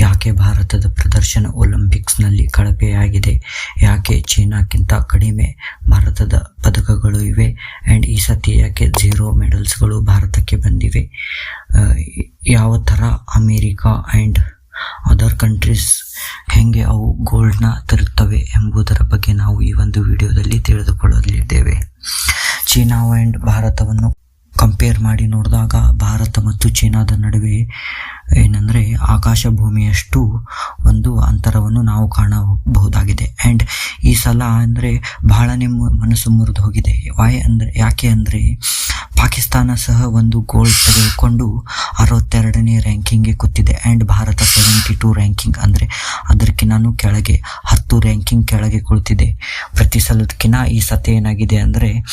ಯಾಕೆ ಭಾರತದ ಪ್ರದರ್ಶನ ಒಲಿಂಪಿಕ್ಸ್ನಲ್ಲಿ ಕಳಪೆಯಾಗಿದೆ? ಯಾಕೆ ಚೀನಾಕ್ಕಿಂತ ಕಡಿಮೆ ಭಾರತದ ಪದಕಗಳು ಇವೆ? ಆ್ಯಂಡ್ ಈ ಸತಿ ಯಾಕೆ ಝೀರೋ ಮೆಡಲ್ಸ್ಗಳು ಭಾರತಕ್ಕೆ ಬಂದಿವೆ? ಯಾವ ಥರ ಅಮೇರಿಕಾ ಆ್ಯಂಡ್ ಅದರ್ ಕಂಟ್ರೀಸ್ ಹೆಂಗೆ ಅವು ಗೋಲ್ಡ್ನ ತರುತ್ತವೆ ಎಂಬುದರ ಬಗ್ಗೆ ನಾವು ಈ ಒಂದು ವಿಡಿಯೋದಲ್ಲಿ ತಿಳಿದುಕೊಳ್ಳಲಿದ್ದೇವೆ. ಚೀನಾ ಆ್ಯಂಡ್ ಭಾರತವನ್ನು ಕಂಪೇರ್ ಮಾಡಿ ನೋಡಿದಾಗ ಭಾರತ ಮತ್ತು ಚೀನಾದ ನಡುವೆ ಏನಂದರೆ ಆಕಾಶ ಭೂಮಿಯಷ್ಟು ಒಂದು ಅಂತರವನ್ನು ನಾವು ಕಾಣಬಹುದಾಗಿದೆ. ಆ್ಯಂಡ್ ಈ ಸಲ ಅಂದರೆ ಬಹಳನೇ ಮು- ಮನಸ್ಸು ಮುರಿದು ಹೋಗಿದೆ. ವಾಯ್ ಅಂದರೆ, ಯಾಕೆ ಅಂದರೆ ಪಾಕಿಸ್ತಾನ ಸಹ ಒಂದು ಗೋಲ್ಡ್ ತೆಗೆದುಕೊಂಡು ಅರವತ್ತೆರಡನೇ ರ್ಯಾಂಕಿಂಗ್ಗೆ ಕೂತಿದೆ. And Bharat seventy two ranking ಅಂದರೆ ಅದಕ್ಕಿಂತ ಕೆಳಗೆ, ಹತ್ತು ರ್ಯಾಂಕಿಂಗ್ ಕೆಳಗೆ ಕುಳಿತಿದೆ. ಪ್ರತಿ ಸಲದಕ್ಕಿಂತ ಈ ಸತ್ಯ ಏನಾಗಿದೆ ಅಂದರೆ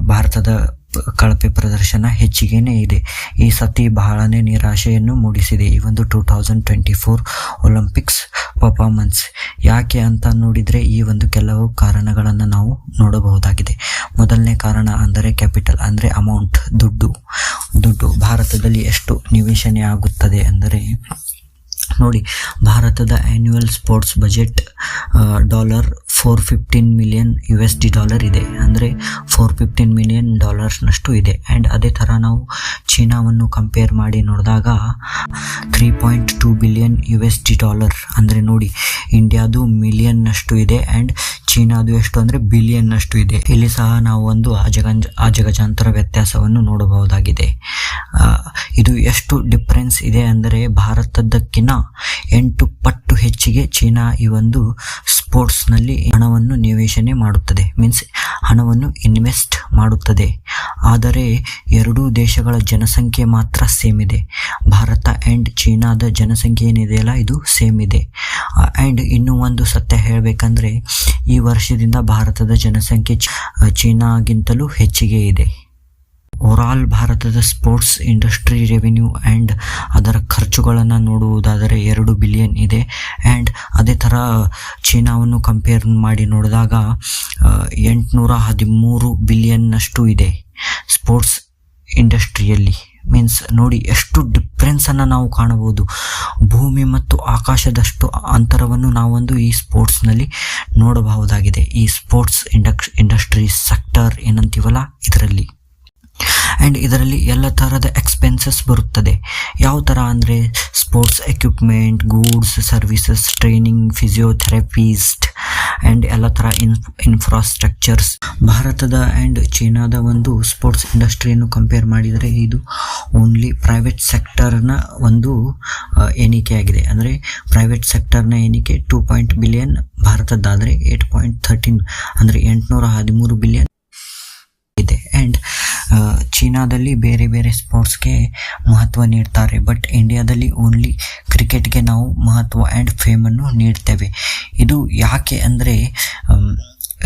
ಭಾರತದ ಕಳಪೆ ಪ್ರದರ್ಶನ ಹೆಚ್ಚಿಗೆನೇ ಇದೆ. ಈ ಸತಿ ಬಹಳನೇ ನಿರಾಶೆಯನ್ನು ಮೂಡಿಸಿದೆ. ಈ ಒಂದು two thousand twenty four Olympics performance ಯಾಕೆ ಅಂತ ನೋಡಿದರೆ ಈ ಒಂದು ಕೆಲವು ಕಾರಣಗಳನ್ನು ನಾವು ನೋಡಬಹುದಾಗಿದೆ. ಮೊದಲನೇ ಕಾರಣ ಅಂದರೆ ಕ್ಯಾಪಿಟಲ್ ಅಂದರೆ ಅಮೌಂಟ್ ದುಡ್ಡು. ದುಡ್ಡು ಭಾರತದಲ್ಲಿ ಎಷ್ಟು ನಿವೇಶನೆ ಆಗುತ್ತದೆ ಅಂದರೆ ನೋಡಿ, ಭಾರತದ annual sports budget dollar four fifteen million U S D dollar ಇದೆ. ಅಂದರೆ ಫೋರ್ ಫಿಫ್ಟೀನ್ ಮಿಲಿಯನ್ ಡಾಲರ್ಸ್ನಷ್ಟು ಇದೆ. ಆ್ಯಂಡ್ ಅದೇ ಥರ ನಾವು ಚೀನಾವನ್ನು ಕಂಪೇರ್ ಮಾಡಿ ನೋಡಿದಾಗ three point two billion U S D dollar ಅಂದರೆ ನೋಡಿ ಇಂಡಿಯಾದು ಮಿಲಿಯನ್ನಷ್ಟು ಇದೆ. ಆ್ಯಂಡ್ ಚೀನಾದು ಎಷ್ಟು ಅಂದ್ರೆ ಬಿಲಿಯನ್ ಅಷ್ಟು ಇದೆ. ಇಲ್ಲಿ ಸಹ ನಾವು ಒಂದು ಅಜಗಂಜ, ಅಜಗಜಾಂತರ ವ್ಯತ್ಯಾಸವನ್ನು ನೋಡಬಹುದಾಗಿದೆ. ಇದು ಎಷ್ಟು ಡಿಫ್ರೆನ್ಸ್ ಇದೆ ಅಂದರೆ ಭಾರತದಕ್ಕಿಂತ ಎಂಟು ಪಟ್ಟು ಹೆಚ್ಚಿಗೆ ಚೀನಾ ಈ ಒಂದು ಸ್ಪೋರ್ಟ್ಸ್ನಲ್ಲಿ ಹಣವನ್ನು ನಿವೇಶನೆ ಮಾಡುತ್ತದೆ. ಮೀನ್ಸ್ ಹಣವನ್ನು ಇನ್ವೆಸ್ಟ್ ಮಾಡುತ್ತದೆ. ಆದರೆ ಎರಡೂ ದೇಶಗಳ ಜನಸಂಖ್ಯೆ ಮಾತ್ರ ಸೇಮ್ ಇದೆ. ಭಾರತ ಆ್ಯಂಡ್ ಚೀನಾದ ಜನಸಂಖ್ಯೆ ಏನಿದೆಯಲ್ಲ ಇದು ಸೇಮ್ ಇದೆ. ಆ್ಯಂಡ್ ಇನ್ನೂ ಒಂದು ಸತ್ಯ ಹೇಳಬೇಕಂದ್ರೆ, ಈ ವರ್ಷದಿಂದ ಭಾರತದ ಜನಸಂಖ್ಯೆ ಚೀನಾಗಿಂತಲೂ ಹೆಚ್ಚಿಗೆ ಇದೆ. ಓವರಾಲ್ ಭಾರತದ ಸ್ಪೋರ್ಟ್ಸ್ ಇಂಡಸ್ಟ್ರಿ ರೆವಿನ್ಯೂ ಆ್ಯಂಡ್ ಅದರ ಖರ್ಚುಗಳನ್ನು ನೋಡುವುದಾದರೆ ಎರಡು ಬಿಲಿಯನ್ ಇದೆ. ಅದೇ ಥರ ಚೀನಾವನ್ನು ಕಂಪೇರ್ ಮಾಡಿ ನೋಡಿದಾಗ ಎಂಟುನೂರ ಹದಿಮೂರು ಬಿಲಿಯನ್ನಷ್ಟು ಇದೆ ಸ್ಪೋರ್ಟ್ಸ್ ಇಂಡಸ್ಟ್ರಿಯಲ್ಲಿ ಮೀನ್ಸ್ ನೋಡಿ ಎಷ್ಟು ಡಿಫ್ರೆನ್ಸನ್ನು ನಾವು ಕಾಣಬಹುದು. ಭೂಮಿ ಮತ್ತು ಆಕಾಶದಷ್ಟು ಅಂತರವನ್ನು ನಾವೊಂದು ಈ ಸ್ಪೋರ್ಟ್ಸ್ನಲ್ಲಿ ನೋಡಬಹುದಾಗಿದೆ. ಈ ಸ್ಪೋರ್ಟ್ಸ್ ಇಂಡಕ್ ಇಂಡಸ್ಟ್ರಿ ಸೆಕ್ಟರ್ ಏನಂತೀವಲ್ಲ, ಇದರಲ್ಲಿ. ಆ್ಯಂಡ್ ಇದರಲ್ಲಿ ಎಲ್ಲ ಥರದ ಎಕ್ಸ್ಪೆನ್ಸಸ್ ಬರುತ್ತದೆ. ಯಾವ ಥರ ಅಂದರೆ sports equipment goods services training physiotherapist and ಎಲ್ಲ ಥರ ಇನ್ ಇನ್ಫ್ರಾಸ್ಟ್ರಕ್ಚರ್ಸ್ ಭಾರತದ ಆ್ಯಂಡ್ ಚೀನಾದ ಒಂದು ಸ್ಪೋರ್ಟ್ಸ್ ಇಂಡಸ್ಟ್ರಿಯನ್ನು ಕಂಪೇರ್ ಮಾಡಿದರೆ ಇದು ಓನ್ಲಿ ಪ್ರೈವೇಟ್ ಸೆಕ್ಟರ್ನ ಒಂದು ಎಣಿಕೆ ಎಣಿಕೆಯಾಗಿದೆ. ಅಂದರೆ ಪ್ರೈವೇಟ್ ಸೆಕ್ಟರ್ನ ಎಣಿಕೆ ಟೂ ಪಾಯಿಂಟ್ ಬಿಲಿಯನ್ ಭಾರತದ್ದಾದರೆ ಏಟ್ ಪಾಯಿಂಟ್ ಥರ್ಟೀನ್ ಅಂದರೆ ಎಂಟುನೂರ ಹದಿಮೂರು ಬಿಲಿಯನ್ ಇದೆ. ಆ್ಯಂಡ್ ಚೀನಾದಲ್ಲಿ ಬೇರೆ ಬೇರೆ ಸ್ಪೋರ್ಟ್ಸ್ಗೆ ಮಹತ್ವ ನೀಡ್ತಾರೆ. ಬಟ್ ಇಂಡಿಯಾದಲ್ಲಿ ಓನ್ಲಿ ಕ್ರಿಕೆಟ್ಗೆ ನಾವು ಮಹತ್ವ ಆ್ಯಂಡ್ ಫೇಮನ್ನು ನೀಡ್ತೇವೆ. ಇದು ಯಾಕೆ ಅಂದರೆ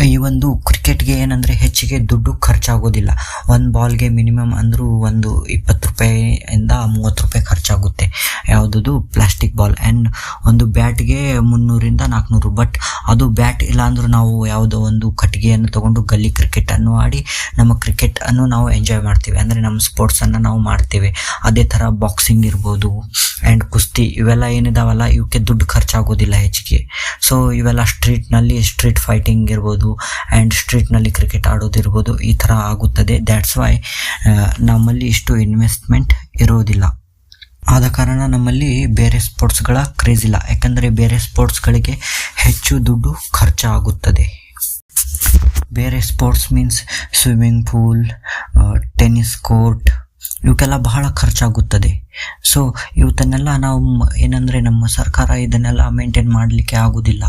ಈ ಒಂದು ಕ್ರಿಕೆಟ್ಗೆ ಏನಂದರೆ ಹೆಚ್ಚಿಗೆ ದುಡ್ಡು ಖರ್ಚಾಗೋದಿಲ್ಲ. ಒಂದು ಬಾಲ್ಗೆ ಮಿನಿಮಮ್ ಅಂದರೂ ಒಂದು ಇಪ್ಪತ್ತು ರೂಪಾಯಿಯಿಂದ ಮೂವತ್ತು ರೂಪಾಯಿ ಖರ್ಚಾಗುತ್ತೆ. ಯಾವುದದು ಪ್ಲಾಸ್ಟಿಕ್ ಬಾಲ್. ಆ್ಯಂಡ್ ಒಂದು ಬ್ಯಾಟ್ಗೆ ಮುನ್ನೂರಿಂದ ನಾಲ್ಕುನೂರು ಬಟ್ ಅದು ಬ್ಯಾಟ್ ಇಲ್ಲಾಂದ್ರೂ ನಾವು ಯಾವುದೋ ಒಂದು ಕಟ್ಟಿಗೆಯನ್ನು ತಗೊಂಡು ಗಲ್ಲಿ ಕ್ರಿಕೆಟನ್ನು ಆಡಿ ನಮ್ಮ ಕ್ರಿಕೆಟನ್ನು ನಾವು ಎಂಜಾಯ್ ಮಾಡ್ತೀವಿ. ಅಂದರೆ ನಮ್ಮ ಸ್ಪೋರ್ಟ್ಸನ್ನು ನಾವು ಮಾಡ್ತೇವೆ. ಅದೇ ಥರ ಬಾಕ್ಸಿಂಗ್ ಇರ್ಬೋದು ಆ್ಯಂಡ್ ಕುಸ್ತಿ ಇವೆಲ್ಲ ಏನಿದಾವಲ್ಲ ಇವಕ್ಕೆ ದುಡ್ಡು ಖರ್ಚಾಗೋದಿಲ್ಲ ಹೆಚ್ಚಿಗೆ. ಸೊ ಇವೆಲ್ಲ ಸ್ಟ್ರೀಟ್ನಲ್ಲಿ ಸ್ಟ್ರೀಟ್ ಫೈಟಿಂಗ್ ಇರ್ಬೋದು ಆ್ಯಂಡ್ ಸ್ಟ್ರೀಟ್ನಲ್ಲಿ ಕ್ರಿಕೆಟ್ ಆಡೋದಿರ್ಬೋದು ಈ ಥರ ಆಗುತ್ತದೆ. ದ್ಯಾಟ್ಸ್ ವೈ ನಮ್ಮಲ್ಲಿ ಇಷ್ಟು ಇನ್ವೆಸ್ಟ್ಮೆಂಟ್ ಇರೋದಿಲ್ಲ. ಆದ ಕಾರಣ ನಮ್ಮಲ್ಲಿ ಬೇರೆ ಸ್ಪೋರ್ಟ್ಸ್ಗಳ ಕ್ರೇಜ್ ಇಲ್ಲ. ಯಾಕಂದರೆ ಬೇರೆ ಸ್ಪೋರ್ಟ್ಸ್ಗಳಿಗೆ ಹೆಚ್ಚು ದುಡ್ಡು ಖರ್ಚಾಗುತ್ತದೆ. ಬೇರೆ sports means swimming pool tennis court ಇವಕ್ಕೆಲ್ಲ ಬಹಳ ಖರ್ಚಾಗುತ್ತದೆ. ಸೊ ಇವತ್ತನ್ನೆಲ್ಲ ನಾವು ಏನಂದರೆ ನಮ್ಮ ಸರ್ಕಾರ ಇದನ್ನೆಲ್ಲ ಮೇಂಟೈನ್ ಮಾಡಲಿಕ್ಕೆ ಆಗೋದಿಲ್ಲ.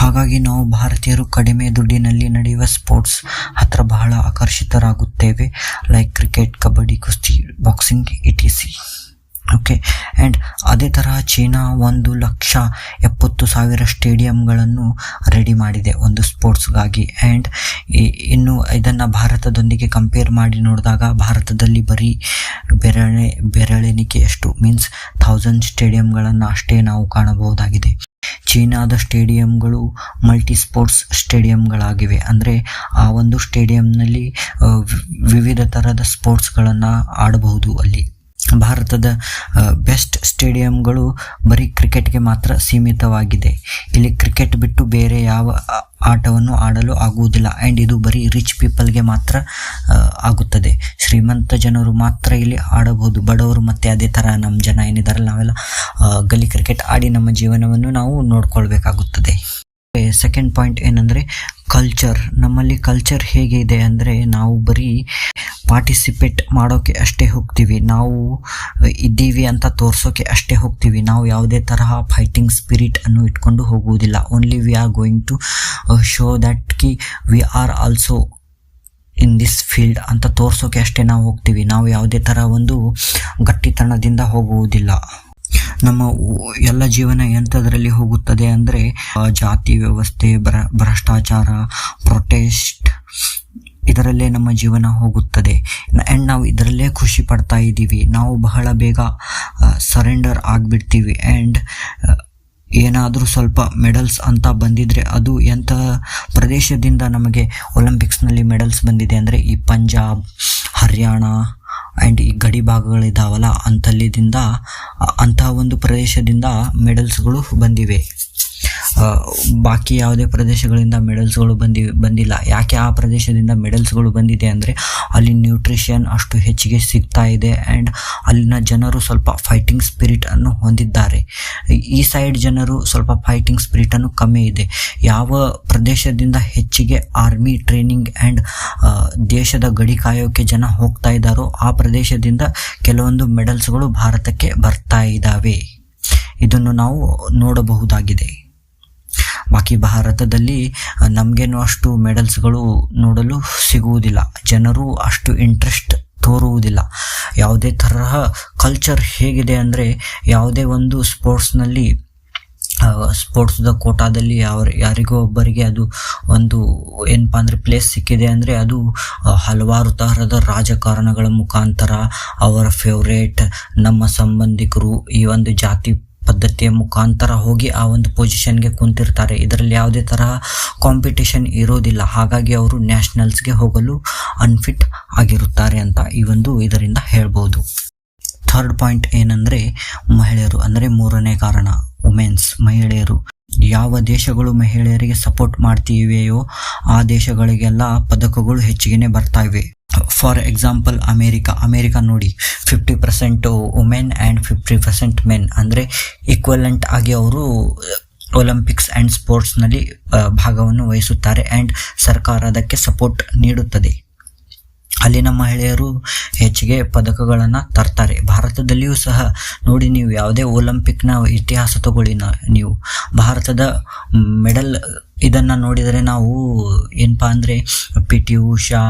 ಹಾಗಾಗಿ ನಾವು ಭಾರತೀಯರು ಕಡಿಮೆ ದುಡ್ಡಿನಲ್ಲಿ ನಡೆಯುವ ಸ್ಪೋರ್ಟ್ಸ್ ಹತ್ರ ಬಹಳ ಆಕರ್ಷಿತರಾಗುತ್ತೇವೆ. ಲೈಕ್ ಕ್ರಿಕೆಟ್ ಕಬಡ್ಡಿ, ಕುಸ್ತಿ ಬಾಕ್ಸಿಂಗ್ ಇ ಸಿ ಓಕೆ ಆ್ಯಂಡ್ ಅದೇ ತರಹ ಚೀನಾ ಒಂದು ಲಕ್ಷ ಎಪ್ಪತ್ತು ಸಾವಿರ ಸ್ಟೇಡಿಯಂಗಳನ್ನು ರೆಡಿ ಮಾಡಿದೆ ಒಂದು ಸ್ಪೋರ್ಟ್ಸ್ಗಾಗಿ ಆ್ಯಂಡ್ ಇನ್ನು ಇದನ್ನು ಭಾರತದೊಂದಿಗೆ ಕಂಪೇರ್ ಮಾಡಿ ನೋಡಿದಾಗ ಭಾರತದಲ್ಲಿ ಬರೀ ಬೆರಳೆ ಬೆರಳೆಣಿಕೆಯಷ್ಟು ಮೀನ್ಸ್ ಥೌಸಂಡ್ ಸ್ಟೇಡಿಯಂಗಳನ್ನು ಅಷ್ಟೇ ನಾವು ಕಾಣಬಹುದಾಗಿದೆ. ಚೀನಾದ ಸ್ಟೇಡಿಯಂಗಳು ಮಲ್ಟಿ ಸ್ಪೋರ್ಟ್ಸ್ ಸ್ಟೇಡಿಯಂಗಳಾಗಿವೆ. ಅಂದರೆ ಆ ಒಂದು ಸ್ಟೇಡಿಯಂನಲ್ಲಿ ವಿವಿಧ ಥರದ ಸ್ಪೋರ್ಟ್ಸ್ಗಳನ್ನು ಆಡಬಹುದು ಅಲ್ಲಿ. ಭಾರತದ ಬೆಸ್ಟ್ ಸ್ಟೇಡಿಯಂಗಳು ಬರೀ ಕ್ರಿಕೆಟ್ಗೆ ಮಾತ್ರ ಸೀಮಿತವಾಗಿದೆ. ಇಲ್ಲಿ ಕ್ರಿಕೆಟ್ ಬಿಟ್ಟು ಬೇರೆ ಯಾವ ಆಟವನ್ನು ಆಡಲು ಆಗುವುದಿಲ್ಲ. ಆ್ಯಂಡ್ ಇದು ಬರೀ ರಿಚ್ ಪೀಪಲ್ಗೆ ಮಾತ್ರ ಆಗುತ್ತದೆ. ಶ್ರೀಮಂತ ಜನರು ಮಾತ್ರ ಇಲ್ಲಿ ಆಡಬಹುದು. ಬಡವರು ಮತ್ತು ಅದೇ ಥರ ನಮ್ಮ ಜನ ಏನಿದ್ದಾರೆ ನಾವೆಲ್ಲ ಗಲ್ಲಿ ಕ್ರಿಕೆಟ್ ಆಡಿ ನಮ್ಮ ಜೀವನವನ್ನು ನಾವು ನೋಡ್ಕೊಳ್ಬೇಕಾಗುತ್ತದೆ. ಸೆಕೆಂಡ್ ಪಾಯಿಂಟ್ ಏನಂದರೆ ಕಲ್ಚರ್ ನಮ್ಮಲ್ಲಿ ಕಲ್ಚರ್ ಹೇಗೆ ಇದೆ ಅಂದರೆ ನಾವು ಬರೀ ಪಾರ್ಟಿಸಿಪೇಟ್ ಮಾಡೋಕ್ಕೆ ಅಷ್ಟೇ ಹೋಗ್ತೀವಿ. ನಾವು ಇದ್ದೀವಿ ಅಂತ ತೋರಿಸೋಕೆ ಅಷ್ಟೇ ಹೋಗ್ತೀವಿ. ನಾವು ಯಾವುದೇ ತರಹ ಫೈಟಿಂಗ್ ಸ್ಪಿರಿಟ್ ಅನ್ನು ಇಟ್ಕೊಂಡು ಹೋಗುವುದಿಲ್ಲ. Only we are going to show that Ki we are also in this field ಅಂತ ತೋರಿಸೋಕೆ ಅಷ್ಟೇ ನಾವು ಹೋಗ್ತೀವಿ. ನಾವು ಯಾವುದೇ ಥರ ಒಂದು ಗಟ್ಟಿತನದಿಂದ ಹೋಗುವುದಿಲ್ಲ. ನಮ್ಮ ಎಲ್ಲ ಜೀವನ ಎಂಥದ್ರಲ್ಲಿ ಹೋಗುತ್ತದೆ ಅಂದರೆ ಜಾತಿ ವ್ಯವಸ್ಥೆ, ಭ್ರ, ಭ್ರಷ್ಟಾಚಾರ ಪ್ರೊಟೆಸ್ಟ್ ಇದರಲ್ಲೇ ನಮ್ಮ ಜೀವನ ಹೋಗುತ್ತದೆ. ಆ್ಯಂಡ್ ನಾವು ಇದರಲ್ಲೇ ಖುಷಿ ಪಡ್ತಾ ಇದ್ದೀವಿ. ನಾವು ಬಹಳ ಬೇಗ ಸರೆಂಡರ್ ಆಗಿಬಿಡ್ತೀವಿ. ಆ್ಯಂಡ್ ಏನಾದರೂ ಸ್ವಲ್ಪ ಮೆಡಲ್ಸ್ ಅಂತ ಬಂದಿದ್ರೆ ಅದು ಎಂಥ ಪ್ರದೇಶದಿಂದ ನಮಗೆ ಒಲಿಂಪಿಕ್ಸ್ನಲ್ಲಿ ಮೆಡಲ್ಸ್ ಬಂದಿದೆ ಅಂದರೆ ಈ ಪಂಜಾಬ್ ಹರಿಯಾಣ ಆ್ಯಂಡ್ ಈ ಗಡಿ ಭಾಗಗಳಿದ್ದಾವಲ್ಲ ಅಂತಲ್ಲಿದಿಂದ ಅಂತ ಒಂದು ಪ್ರದೇಶದಿಂದ ಮೆಡಲ್ಸ್ಗಳು ಬಂದಿವೆ. ಬಾಕಿ ಯಾವುದೇ ಪ್ರದೇಶಗಳಿಂದ ಮೆಡಲ್ಸ್ಗಳು ಬಂದಿ, ಬಂದಿಲ್ಲ. ಯಾಕೆ ಆ ಪ್ರದೇಶದಿಂದ ಮೆಡಲ್ಸ್ಗಳು ಬಂದಿದೆ ಅಂದರೆ ಅಲ್ಲಿ ನ್ಯೂಟ್ರಿಷನ್ ಅಷ್ಟು ಹೆಚ್ಚಿಗೆ ಸಿಗ್ತಾ ಇದೆ ಆ್ಯಂಡ್ ಅಲ್ಲಿನ ಜನರು ಸ್ವಲ್ಪ ಫೈಟಿಂಗ್ ಸ್ಪಿರಿಟನ್ನು ಹೊಂದಿದ್ದಾರೆ. ಈ ಸೈಡ್ ಜನರು ಸ್ವಲ್ಪ ಫೈಟಿಂಗ್ ಸ್ಪಿರಿಟನ್ನು ಕಮ್ಮಿ ಇದೆ. ಯಾವ ಪ್ರದೇಶದಿಂದ ಹೆಚ್ಚಿಗೆ ಆರ್ಮಿ ಟ್ರೈನಿಂಗ್ ಆ್ಯಂಡ್ ದೇಶದ ಗಡಿ ಕಾಯೋಕೆ ಜನ ಹೋಗ್ತಾ ಇದ್ದಾರೋ ಆ ಪ್ರದೇಶದಿಂದ ಕೆಲವೊಂದು ಮೆಡಲ್ಸ್ಗಳು ಭಾರತಕ್ಕೆ ಬರ್ತಾ ಇದ್ದಾವೆ. ಇದನ್ನು ನಾವು ನೋಡಬಹುದಾಗಿದೆ. ಬಾಕಿ ಭಾರತದಲ್ಲಿ ನಮಗೇನು ಅಷ್ಟು ಮೆಡಲ್ಸ್ಗಳು ನೋಡಲು ಸಿಗುವುದಿಲ್ಲ. ಜನರು ಅಷ್ಟು ಇಂಟ್ರೆಸ್ಟ್ ತೋರುವುದಿಲ್ಲ. ಯಾವುದೇ ತರಹ ಕಲ್ಚರ್ ಹೇಗಿದೆ ಅಂದರೆ, ಯಾವುದೇ ಒಂದು ಸ್ಪೋರ್ಟ್ಸ್ನಲ್ಲಿ ಸ್ಪೋರ್ಟ್ಸ್ದ ಕೋಟಾದಲ್ಲಿ ಯಾವ ಯಾರಿಗೋ ಒಬ್ಬರಿಗೆ ಅದು ಒಂದು ಏನಪ್ಪ ಅಂದರೆ ಪ್ಲೇಸ್ ಸಿಕ್ಕಿದೆ ಅಂದರೆ ಅದು ಹಲವಾರು ತರಹದ ರಾಜಕಾರಣಗಳ ಮುಖಾಂತರ ಅವರ ಫೇವ್ರೇಟ್, ನಮ್ಮ ಸಂಬಂಧಿಕರು ಈ ಒಂದು ಜಾತಿ ಪದ್ಧತಿಯ ಮುಖಾಂತರ ಹೋಗಿ ಆ ಒಂದು ಪೊಸಿಷನ್ಗೆ ಕುಂತಿರ್ತಾರೆ. ಇದರಲ್ಲಿ ಯಾವುದೇ ತರಹ ಕಾಂಪಿಟೇಷನ್ ಇರೋದಿಲ್ಲ. ಹಾಗಾಗಿ ಅವರು ನ್ಯಾಷನಲ್ಸ್ಗೆ ಹೋಗಲು ಅನ್ಫಿಟ್ ಆಗಿರುತ್ತಾರೆ ಅಂತ ಈ ಒಂದು ಇದರಿಂದ ಹೇಳ್ಬೋದು. ಥರ್ಡ್ ಪಾಯಿಂಟ್ ಏನಂದರೆ ಮಹಿಳೆಯರು, ಅಂದರೆ ಮೂರನೇ ಕಾರಣ ವುಮೆನ್ಸ್ ಮಹಿಳೆಯರು. ಯಾವ ದೇಶಗಳು ಮಹಿಳೆಯರಿಗೆ ಸಪೋರ್ಟ್ ಮಾಡ್ತಿವೆಯೋ ಆ ದೇಶಗಳಿಗೆಲ್ಲ ಪದಕಗಳು ಹೆಚ್ಚಿಗೆನೆ ಬರ್ತಾ ಇವೆ. ಫಾರ್ ಎಕ್ಸಾಂಪಲ್ ಅಮೇರಿಕಾ ಅಮೇರಿಕಾ ನೋಡಿ fifty percent women and fifty percent men ಅಂದರೆ ಈಕ್ವಲೆಂಟ್ ಆಗಿ ಅವರು ಒಲಿಂಪಿಕ್ಸ್ ಆ್ಯಂಡ್ ಸ್ಪೋರ್ಟ್ಸ್ನಲ್ಲಿ ಭಾಗವನ್ನು ವಹಿಸುತ್ತಾರೆ ಆ್ಯಂಡ್ ಸರ್ಕಾರ ಅದಕ್ಕೆ ಸಪೋರ್ಟ್ ನೀಡುತ್ತದೆ. ಅಲ್ಲಿನ ಮಹಿಳೆಯರು ಹೆಚ್ಚಿಗೆ ಪದಕಗಳನ್ನು ತರ್ತಾರೆ. ಭಾರತದಲ್ಲಿಯೂ ಸಹ ನೋಡಿ, ನೀವು ಯಾವುದೇ ಒಲಿಂಪಿಕ್ನ ಇತಿಹಾಸ ತಗೊಳ್ಳಿ ನೀವು. ಭಾರತದ ಮೆಡಲ್ ಇದನ್ನು ನೋಡಿದರೆ ನಾವು, ಏನಪ್ಪ ಅಂದರೆ ಪಿ ಟಿ ಉಷಾ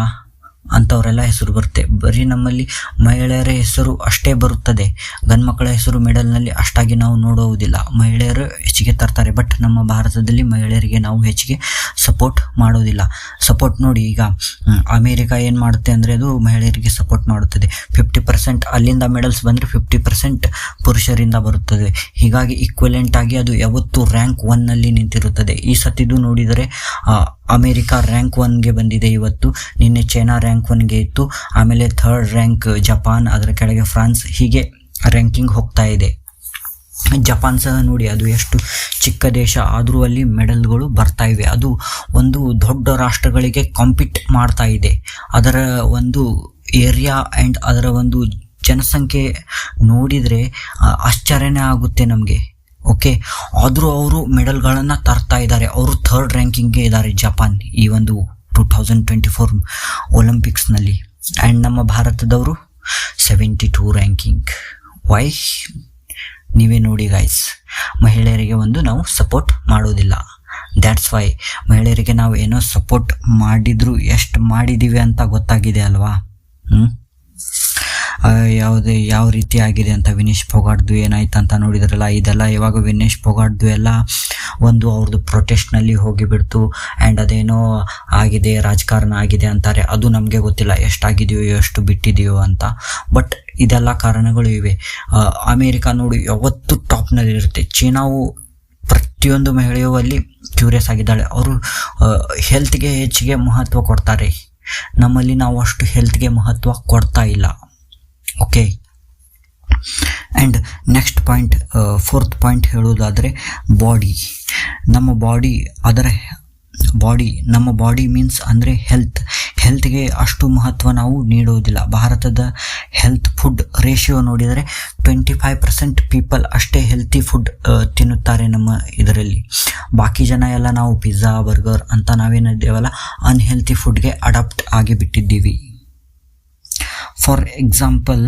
ಅಂಥವರೆಲ್ಲ ಹೆಸರು ಬರುತ್ತೆ. ಬರೀ ನಮ್ಮಲ್ಲಿ ಮಹಿಳೆಯರ ಹೆಸರು ಅಷ್ಟೇ ಬರುತ್ತದೆ. ಗಂಡು ಮಕ್ಕಳ ಹೆಸರು ಮೆಡಲ್ನಲ್ಲಿ ಅಷ್ಟಾಗಿ ನಾವು ನೋಡುವುದಿಲ್ಲ. ಮಹಿಳೆಯರು ಹೆಚ್ಚಿಗೆ ತರ್ತಾರೆ. ಬಟ್ ನಮ್ಮ ಭಾರತದಲ್ಲಿ ಮಹಿಳೆಯರಿಗೆ ನಾವು ಹೆಚ್ಚಿಗೆ ಸಪೋರ್ಟ್ ಮಾಡೋದಿಲ್ಲ ಸಪೋರ್ಟ್ ನೋಡಿ ಈಗ ಅಮೇರಿಕಾ ಏನು ಮಾಡುತ್ತೆ ಅಂದರೆ ಅದು ಮಹಿಳೆಯರಿಗೆ ಸಪೋರ್ಟ್ ಮಾಡುತ್ತದೆ. ಫಿಫ್ಟಿ ಪರ್ಸೆಂಟ್ ಅಲ್ಲಿಂದ ಮೆಡಲ್ಸ್ ಬಂದರೆ ಫಿಫ್ಟಿ ಪರ್ಸೆಂಟ್ ಪುರುಷರಿಂದ ಬರುತ್ತದೆ. ಹೀಗಾಗಿ ಈಕ್ವಲೆಂಟ್ ಆಗಿ ಅದು ಯಾವತ್ತೂ ರ್ಯಾಂಕ್ ಒನ್ನಲ್ಲಿ ನಿಂತಿರುತ್ತದೆ. ಈ ಸತಿದು ನೋಡಿದರೆ ಅಮೇರಿಕಾ ರ್ಯಾಂಕ್ ಒನ್ಗೆ ಬಂದಿದೆ ಇವತ್ತು. ನಿನ್ನೆ ಚೈನಾ ರ್ಯಾಂಕ್ ಒನ್ಗೆ ಇತ್ತು. ಆಮೇಲೆ ಥರ್ಡ್ ರ್ಯಾಂಕ್ ಜಪಾನ್ ಅದರ ಕೆಳಗೆ ಫ್ರಾನ್ಸ್ ಹೀಗೆ ರ್ಯಾಂಕಿಂಗ್ ಹೋಗ್ತಾ ಇದೆ. ಜಪಾನ್ ಸಹ ನೋಡಿ, ಅದು ಎಷ್ಟು ಚಿಕ್ಕ ದೇಶ, ಆದರೂ ಅಲ್ಲಿ ಮೆಡಲ್ಗಳು ಬರ್ತಾ ಇವೆ. ಅದು ಒಂದು ದೊಡ್ಡ ರಾಷ್ಟ್ರಗಳಿಗೆ ಕಾಂಪಿಟ್ ಮಾಡ್ತಾ ಇದೆ. ಅದರ ಒಂದು ಏರಿಯಾ ಆ್ಯಂಡ್ ಅದರ ಒಂದು ಜನಸಂಖ್ಯೆ ನೋಡಿದರೆ ಆಶ್ಚರ್ಯನೇ ಆಗುತ್ತೆ ನಮಗೆ. ಓಕೆ ಆದರೂ ಅವರು ಮೆಡಲ್ಗಳನ್ನು ತರ್ತಾ ಇದ್ದಾರೆ. ಅವರು ಥರ್ಡ್ ರ್ಯಾಂಕಿಂಗ್ಗೆ ಇದ್ದಾರೆ ಜಪಾನ್ ಈ ಒಂದು ಟೂ ತೌಸಂಡ್ ಟ್ವೆಂಟಿ ಫೋರ್ ಒಲಿಂಪಿಕ್ಸ್ನಲ್ಲಿ ಆ್ಯಂಡ್ ನಮ್ಮ ಭಾರತದವರು ಸೆವೆಂಟಿ ಟೂ ರ್ಯಾಂಕಿಂಗ್ ವೈ ನೀವೇ ನೋಡಿ ಗಾಯ್ಸ್ ಮಹಿಳೆಯರಿಗೆ ಒಂದು ನಾವು ಸಪೋರ್ಟ್ ಮಾಡೋದಿಲ್ಲ. ದ್ಯಾಟ್ಸ್ ವೈ ಮಹಿಳೆಯರಿಗೆ ನಾವು ಏನೋ ಸಪೋರ್ಟ್ ಮಾಡಿದರೂ, ಎಷ್ಟು ಮಾಡಿದ್ದೀವಿ ಅಂತ ಗೊತ್ತಾಗಿದೆ ಅಲ್ವಾ? ಹ್ಞೂ ಯಾವುದೇ, ಯಾವ ರೀತಿ ಆಗಿದೆ ಅಂತ ವಿನೇಶ್ ಪೊಗಾಡ್ದು ಏನಾಯ್ತು ಅಂತ ನೋಡಿದ್ರಲ್ಲ, ಇದೆಲ್ಲ ಇವಾಗ ವಿನೇಶ್ ಪೊಗಾಡ್ದು ಎಲ್ಲ ಒಂದು ಅವ್ರದ್ದು ಪ್ರೊಟೆಸ್ಟ್ನಲ್ಲಿ ಹೋಗಿಬಿಡ್ತು. ಆ್ಯಂಡ್ ಅದೇನೋ ಆಗಿದೆ, ರಾಜಕಾರಣ ಆಗಿದೆ ಅಂತಾರೆ. ಅದು ನಮಗೆ ಗೊತ್ತಿಲ್ಲ, ಎಷ್ಟಾಗಿದೆಯೋ, ಎಷ್ಟು ಬಿಟ್ಟಿದೆಯೋ ಅಂತ. ಬಟ್ ಇದೆಲ್ಲ ಕಾರಣಗಳು ಇವೆ. ಅಮೇರಿಕ ನೋಡಿ, ಯಾವತ್ತೂ ಟಾಪ್ನಲ್ಲಿ ಇರುತ್ತೆ. ಚೀನಾವು ಪ್ರತಿಯೊಂದು ಮಹಿಳೆಯೂ ಅಲ್ಲಿ ಕ್ಯೂರಿಯಸ್ ಆಗಿದ್ದಾಳೆ. ಅವರು ಹೆಲ್ತ್ಗೆ ಹೆಚ್ಚಿಗೆ ಮಹತ್ವ ಕೊಡ್ತಾರೆ. ನಮ್ಮಲ್ಲಿ ನಾವು ಅಷ್ಟು ಹೆಲ್ತ್ಗೆ ಮಹತ್ವ ಕೊಡ್ತಾ ಇಲ್ಲ. Okay and next point fourth point ಹೇಳೋದಾದರೆ ಬಾಡಿ ನಮ್ಮ ಬಾಡಿ ಅದರ ಬಾಡಿ ನಮ್ಮ ಬಾಡಿ ಮೀನ್ಸ್ ಅಂದರೆ ಹೆಲ್ತ್ ಹೆಲ್ತ್ಗೆ ಅಷ್ಟು ಮಹತ್ವ ನಾವು ನೀಡುವುದಿಲ್ಲ. ಭಾರತದ ಹೆಲ್ತ್ ಫುಡ್ ರೇಷಿಯೋ ನೋಡಿದರೆ ಟ್ವೆಂಟಿ ಫೈವ್ ಪರ್ಸೆಂಟ್ ಪೀಪಲ್ ಅಷ್ಟೇ ಹೆಲ್ತಿ ಫುಡ್ ತಿನ್ನುತ್ತಾರೆ ನಮ್ಮ ಇದರಲ್ಲಿ. ಬಾಕಿ ಜನ ಎಲ್ಲ ನಾವು ಪಿಜ್ಜಾ ಬರ್ಗರ್ ಅಂತ ನಾವೇನಿದ್ದೇವಲ್ಲ ಅನ್ಹೆಲ್ತಿ ಫುಡ್ಗೆ ಅಡಾಪ್ಟ್ ಆಗಿ ಬಿಟ್ಟಿದ್ದೀವಿ ಫಾರ್ ಎಕ್ಸಾಂಪಲ್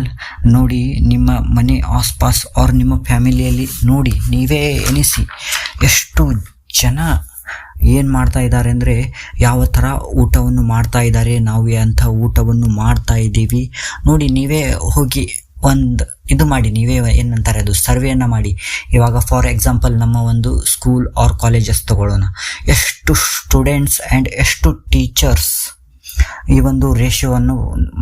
ನೋಡಿ ನಿಮ್ಮ ಮನೆ ಆಸ್ಪಾಸ್ ಆರ್ ನಿಮ್ಮ ಫ್ಯಾಮಿಲಿಯಲ್ಲಿ ನೋಡಿ, ನೀವೇ ಎನಿಸಿ ಎಷ್ಟು ಜನ ಏನು ಮಾಡ್ತಾ ಇದ್ದಾರೆ ಅಂದರೆ ಯಾವ ಥರ ಊಟವನ್ನು ಮಾಡ್ತಾ ಇದ್ದಾರೆ, ನಾವು ಅಂಥ ಊಟವನ್ನು ಮಾಡ್ತಾ ಇದ್ದೀವಿ. ನೋಡಿ, ನೀವೇ ಹೋಗಿ ಒಂದು ಇದು ಮಾಡಿ, ನೀವೇ ಏನಂತಾರೆ ಅದು, ಸರ್ವೆಯನ್ನು ಮಾಡಿ. ಇವಾಗ ಫಾರ್ ಎಕ್ಸಾಂಪಲ್ ನಮ್ಮ ಒಂದು ಸ್ಕೂಲ್ ಆರ್ ಕಾಲೇಜಸ್ ತಗೊಳ್ಳೋಣ. ಎಷ್ಟು ಸ್ಟೂಡೆಂಟ್ಸ್ ಆ್ಯಂಡ್ ಎಷ್ಟು ಟೀಚರ್ಸ್ ಈ ಒಂದು ರೇಷಿಯೋವನ್ನು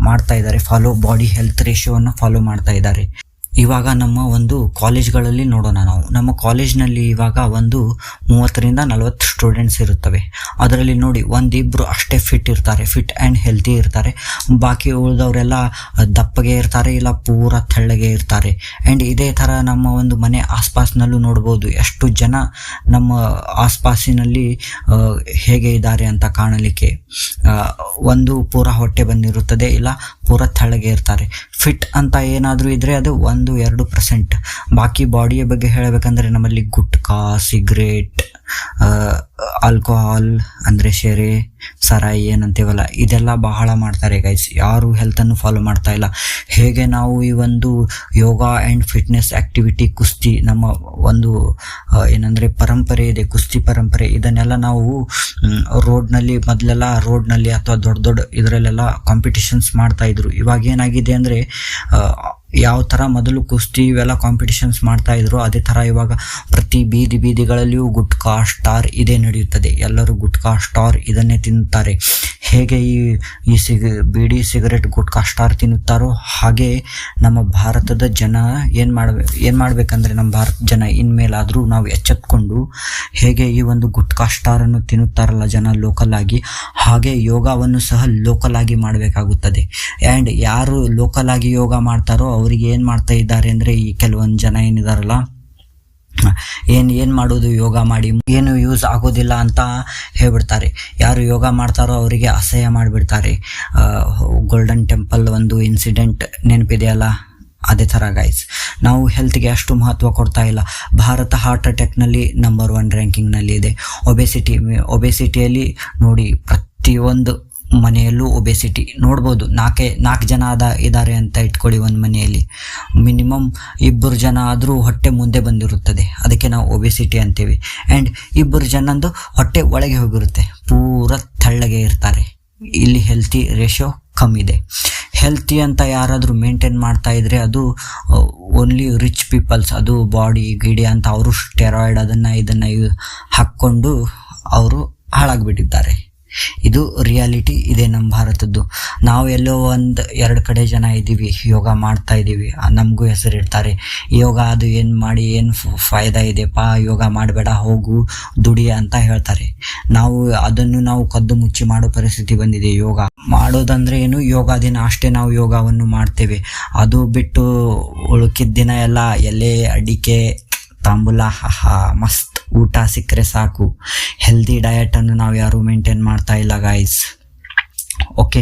ಮಾಡ್ತಾ ಇದ್ದಾರೆ. ಫಾಲೋ ಬಾಡಿ ಹೆಲ್ತ್ ರೇಷಿಯೋವನ್ನು ಫಾಲೋ ಮಾಡ್ತಾ ಇದ್ದಾರೆ. ಇವಾಗ ನಮ್ಮ ಒಂದು ಕಾಲೇಜ್ಗಳಲ್ಲಿ ನೋಡೋಣ ನಾವು. ನಮ್ಮ ಕಾಲೇಜ್ನಲ್ಲಿ ಇವಾಗ ಒಂದು ಮೂವತ್ತರಿಂದ ನಲವತ್ತು ಸ್ಟೂಡೆಂಟ್ಸ್ ಇರುತ್ತವೆ. ಅದರಲ್ಲಿ ನೋಡಿ ಒಂದಿಬ್ಬರು ಅಷ್ಟೇ ಫಿಟ್ ಇರ್ತಾರೆ ಫಿಟ್ ಆ್ಯಂಡ್ ಹೆಲ್ತಿ ಇರ್ತಾರೆ. ಬಾಕಿ ಉಳಿದವರೆಲ್ಲ ದಪ್ಪಗೆ ಇರ್ತಾರೆ, ಇಲ್ಲ ಪೂರ ತೆಳ್ಳಗೆ ಇರ್ತಾರೆ. ಆ್ಯಂಡ್ ಇದೇ ಥರ ನಮ್ಮ ಒಂದು ಮನೆ ಆಸ್ಪಾಸ್ನಲ್ಲೂ ನೋಡ್ಬೋದು ಎಷ್ಟು ಜನ ನಮ್ಮ ಆಸ್ಪಾಸಿನಲ್ಲಿ ಹೇಗೆ ಇದ್ದಾರೆ ಅಂತ ಕಾಣಲಿಕ್ಕೆ. ಒಂದು ಪೂರ ಹೊಟ್ಟೆ ಬಂದಿರುತ್ತದೆ, ಇಲ್ಲ ಪೂರ ತೆಳ್ಳಗೆ ಇರ್ತಾರೆ. ಫಿಟ್ ಅಂತ ಏನಾದರೂ ಇದ್ದರೆ ಅದು ಒಂದು ಎರಡು ಪರ್ಸೆಂಟ್ ಬಾಕಿ ಬಾಡಿಯ ಬಗ್ಗೆ ಹೇಳಬೇಕಂದ್ರೆ ನಮ್ಮಲ್ಲಿ ಗುಟ್ಕಾ, ಸಿಗರೇಟ್ ಆಲ್ಕೋಹಾಲ್, ಅಂದರೆ ಶೆರೆ, ಸರಾಯಿ ಏನಂತೀವಲ್ಲ, ಇದೆಲ್ಲ ಬಹಳ ಮಾಡ್ತಾರೆ ಗೈಸ್ ಯಾರು ಹೆಲ್ತನ್ನು ಫಾಲೋ ಮಾಡ್ತಾ ಇಲ್ಲ. ಹೇಗೆ ನಾವು ಈ ಒಂದು ಯೋಗ ಆ್ಯಂಡ್ ಫಿಟ್ನೆಸ್ ಆ್ಯಕ್ಟಿವಿಟಿ ಕುಸ್ತಿ, ನಮ್ಮ ಒಂದು ಏನಂದರೆ ಪರಂಪರೆ ಇದೆ, ಕುಸ್ತಿ ಪರಂಪರೆ, ಇದನ್ನೆಲ್ಲ ನಾವು ರೋಡ್ನಲ್ಲಿ ಮೊದಲೆಲ್ಲ ರೋಡ್ನಲ್ಲಿ ಅಥವಾ ದೊಡ್ಡ ದೊಡ್ಡ ಇದರಲ್ಲೆಲ್ಲ ಕಾಂಪಿಟಿಷನ್ಸ್ ಮಾಡ್ತಾ ಇದ್ರು. ಇವಾಗ ಏನಾಗಿದೆ ಅಂದರೆ ಯಾವ ಥರ ಮೊದಲು ಕುಸ್ತಿ ಇವೆಲ್ಲ ಕಾಂಪಿಟಿಷನ್ಸ್ ಮಾಡ್ತಾ ಇದ್ರು, ಅದೇ ಥರ ಇವಾಗ ಪ್ರತಿ ಬೀದಿ ಬೀದಿಗಳಲ್ಲಿಯೂ ಗುಟ್ಕಾ ಸ್ಟಾರ್ ಇದೇ ನಡೆಯುತ್ತದೆ. ಎಲ್ಲರೂ ಗುಟ್ಕಾ ಸ್ಟಾರ್ ಇದನ್ನೇ ತಿನ್ನುತ್ತಾರೆ. ಹೇಗೆ ಈ ಈ ಸಿಗ, ಬೀಡಿ ಸಿಗರೆಟ್ ಗುಟ್ಕಾ ಸ್ಟಾರ್ ತಿನ್ನುತ್ತಾರೋ ಹಾಗೆ ನಮ್ಮ ಭಾರತದ ಜನ ಏನು ಮಾಡಬೇಕು ಏನು ಮಾಡಬೇಕಂದ್ರೆ ನಮ್ಮ ಭಾರತ ಜನ ಇನ್ಮೇಲಾದರೂ ನಾವು ಎಚ್ಚೆತ್ಕೊಂಡು ಹೇಗೆ ಈ ಒಂದು ಗುಟ್ಕಾ ಸ್ಟಾರನ್ನು ತಿನ್ನುತ್ತಾರಲ್ಲ ಜನ ಲೋಕಲ್ ಆಗಿ, ಹಾಗೆ ಯೋಗವನ್ನು ಸಹ ಲೋಕಲ್ ಆಗಿ ಮಾಡಬೇಕಾಗುತ್ತದೆ. ಆ್ಯಂಡ್ ಯಾರು ಲೋಕಲ್ ಆಗಿ ಯೋಗ ಮಾಡ್ತಾರೋ ಅವರಿಗೆ ಏನು ಮಾಡ್ತಾ ಇದ್ದಾರೆ ಅಂದರೆ ಈ ಕೆಲವೊಂದು ಜನ ಏನಿದಾರಲ್ಲ ಏನು ಏನು ಮಾಡೋದು? ಯೋಗ ಮಾಡಿ, ಏನು ಯೂಸ್ ಆಗೋದಿಲ್ಲ ಅಂತ ಹೇಳ್ಬಿಡ್ತಾರೆ. ಯಾರು ಯೋಗ ಮಾಡ್ತಾರೋ ಅವರಿಗೆ ಅಸಹ್ಯ ಮಾಡಿಬಿಡ್ತಾರೆ. ಗೋಲ್ಡನ್ ಟೆಂಪಲ್ ಒಂದು ಇನ್ಸಿಡೆಂಟ್ ನೆನಪಿದೆಯಲ್ಲ ಅದೇ ಥರ ಗೈಸ್ ನಾವು ಹೆಲ್ತ್ಗೆ ಅಷ್ಟು ಮಹತ್ವ ಕೊಡ್ತಾ ಇಲ್ಲ. ಭಾರತ ಹಾರ್ಟ್ ಅಟ್ಯಾಕ್ನಲ್ಲಿ ನಂಬರ್ ಒನ್ ರ್ಯಾಂಕಿಂಗ್ನಲ್ಲಿ ಇದೆ ಒಬೆಸಿಟಿ ಒಬೆಸಿಟಿಯಲ್ಲಿ ನೋಡಿ ಪ್ರತಿಯೊಂದು ಮನೆಯಲ್ಲೂ ಒಬೆಸಿಟಿ ನೋಡ್ಬೋದು ನಾಲ್ಕೇ ನಾಲ್ಕು ಜನ ಅದ ಇದ್ದಾರೆ ಅಂತ ಇಟ್ಕೊಳ್ಳಿ ಒಂದು ಮನೆಯಲ್ಲಿ. ಮಿನಿಮಮ್ ಇಬ್ಬರು ಜನ ಆದರೂ ಹೊಟ್ಟೆ ಮುಂದೆ ಬಂದಿರುತ್ತದೆ. ಅದಕ್ಕೆ ನಾವು ಒಬೆಸಿಟಿ ಅಂತೀವಿ. ಆ್ಯಂಡ್ ಇಬ್ಬರು ಜನಂದು ಹೊಟ್ಟೆ ಒಳಗೆ ಹೋಗಿರುತ್ತೆ. ಪೂರ ತಳ್ಳಗೆ ಇರ್ತಾರೆ. ಇಲ್ಲಿ ಹೆಲ್ತಿ ರೇಷೋ ಕಮ್ಮಿದೆ. ಹೆಲ್ತಿ ಅಂತ ಯಾರಾದರೂ ಮೇಂಟೈನ್ ಮಾಡ್ತಾ ಇದ್ದರೆ ಅದು ಓನ್ಲಿ ರಿಚ್ ಪೀಪಲ್ಸ್ ಅದು ಬಾಡಿ ಗಿಡಿ ಅಂತ ಅವರು ಸ್ಟೆರಾಯ್ಡ್ ಅದನ್ನು ಇದನ್ನು ಹಾಕ್ಕೊಂಡು ಅವರು ಹಾಳಾಗ್ಬಿಟ್ಟಿದ್ದಾರೆ. ಇದು ರಿಯಾಲಿಟಿ ಇದೆ ನಮ್ಮ ಭಾರತದ್ದು. ನಾವು ಎಲ್ಲೋ ಒಂದು ಎರಡು ಕಡೆ ಜನ ಇದ್ದೀವಿ, ಯೋಗ ಮಾಡ್ತಾ ಇದ್ದೀವಿ, ನಮಗೂ ಹೆಸರಿಡ್ತಾರೆ ಯೋಗ ಅದು ಏನು ಮಾಡಿ, ಏನು ಫಾಯ್ದಾ ಇದೆಪ್ಪ ಯೋಗ ಮಾಡಬೇಡ, ಹೋಗು, ದುಡಿ ಅಂತ ಹೇಳ್ತಾರೆ. ನಾವು ಅದನ್ನು ನಾವು ಕದ್ದು ಮುಚ್ಚಿ ಮಾಡೋ ಪರಿಸ್ಥಿತಿ ಬಂದಿದೆ ಯೋಗ. ಮಾಡೋದಂದ್ರೆ ಏನು, ಯೋಗ ದಿನ ಅಷ್ಟೇ ನಾವು ಯೋಗವನ್ನು ಮಾಡ್ತೇವೆ. ಅದು ಬಿಟ್ಟು ಉಳುಕಿದ ದಿನ ಎಲ್ಲ ಎಲೆ, ಅಡಿಕೆ, ತಾಂಬೂಲ ಹಾ, ಮಸ್ತ್. ಊಟ ಸಿಕ್ಕರೆ ಸಾಕು. ಹೆಲ್ದಿ ಡಯಟನ್ನು ನಾವು ಯಾರೂ ಮೇಂಟೈನ್ ಮಾಡ್ತಾ ಇಲ್ಲ ಗಾಯ್ಸ್ ಓಕೆ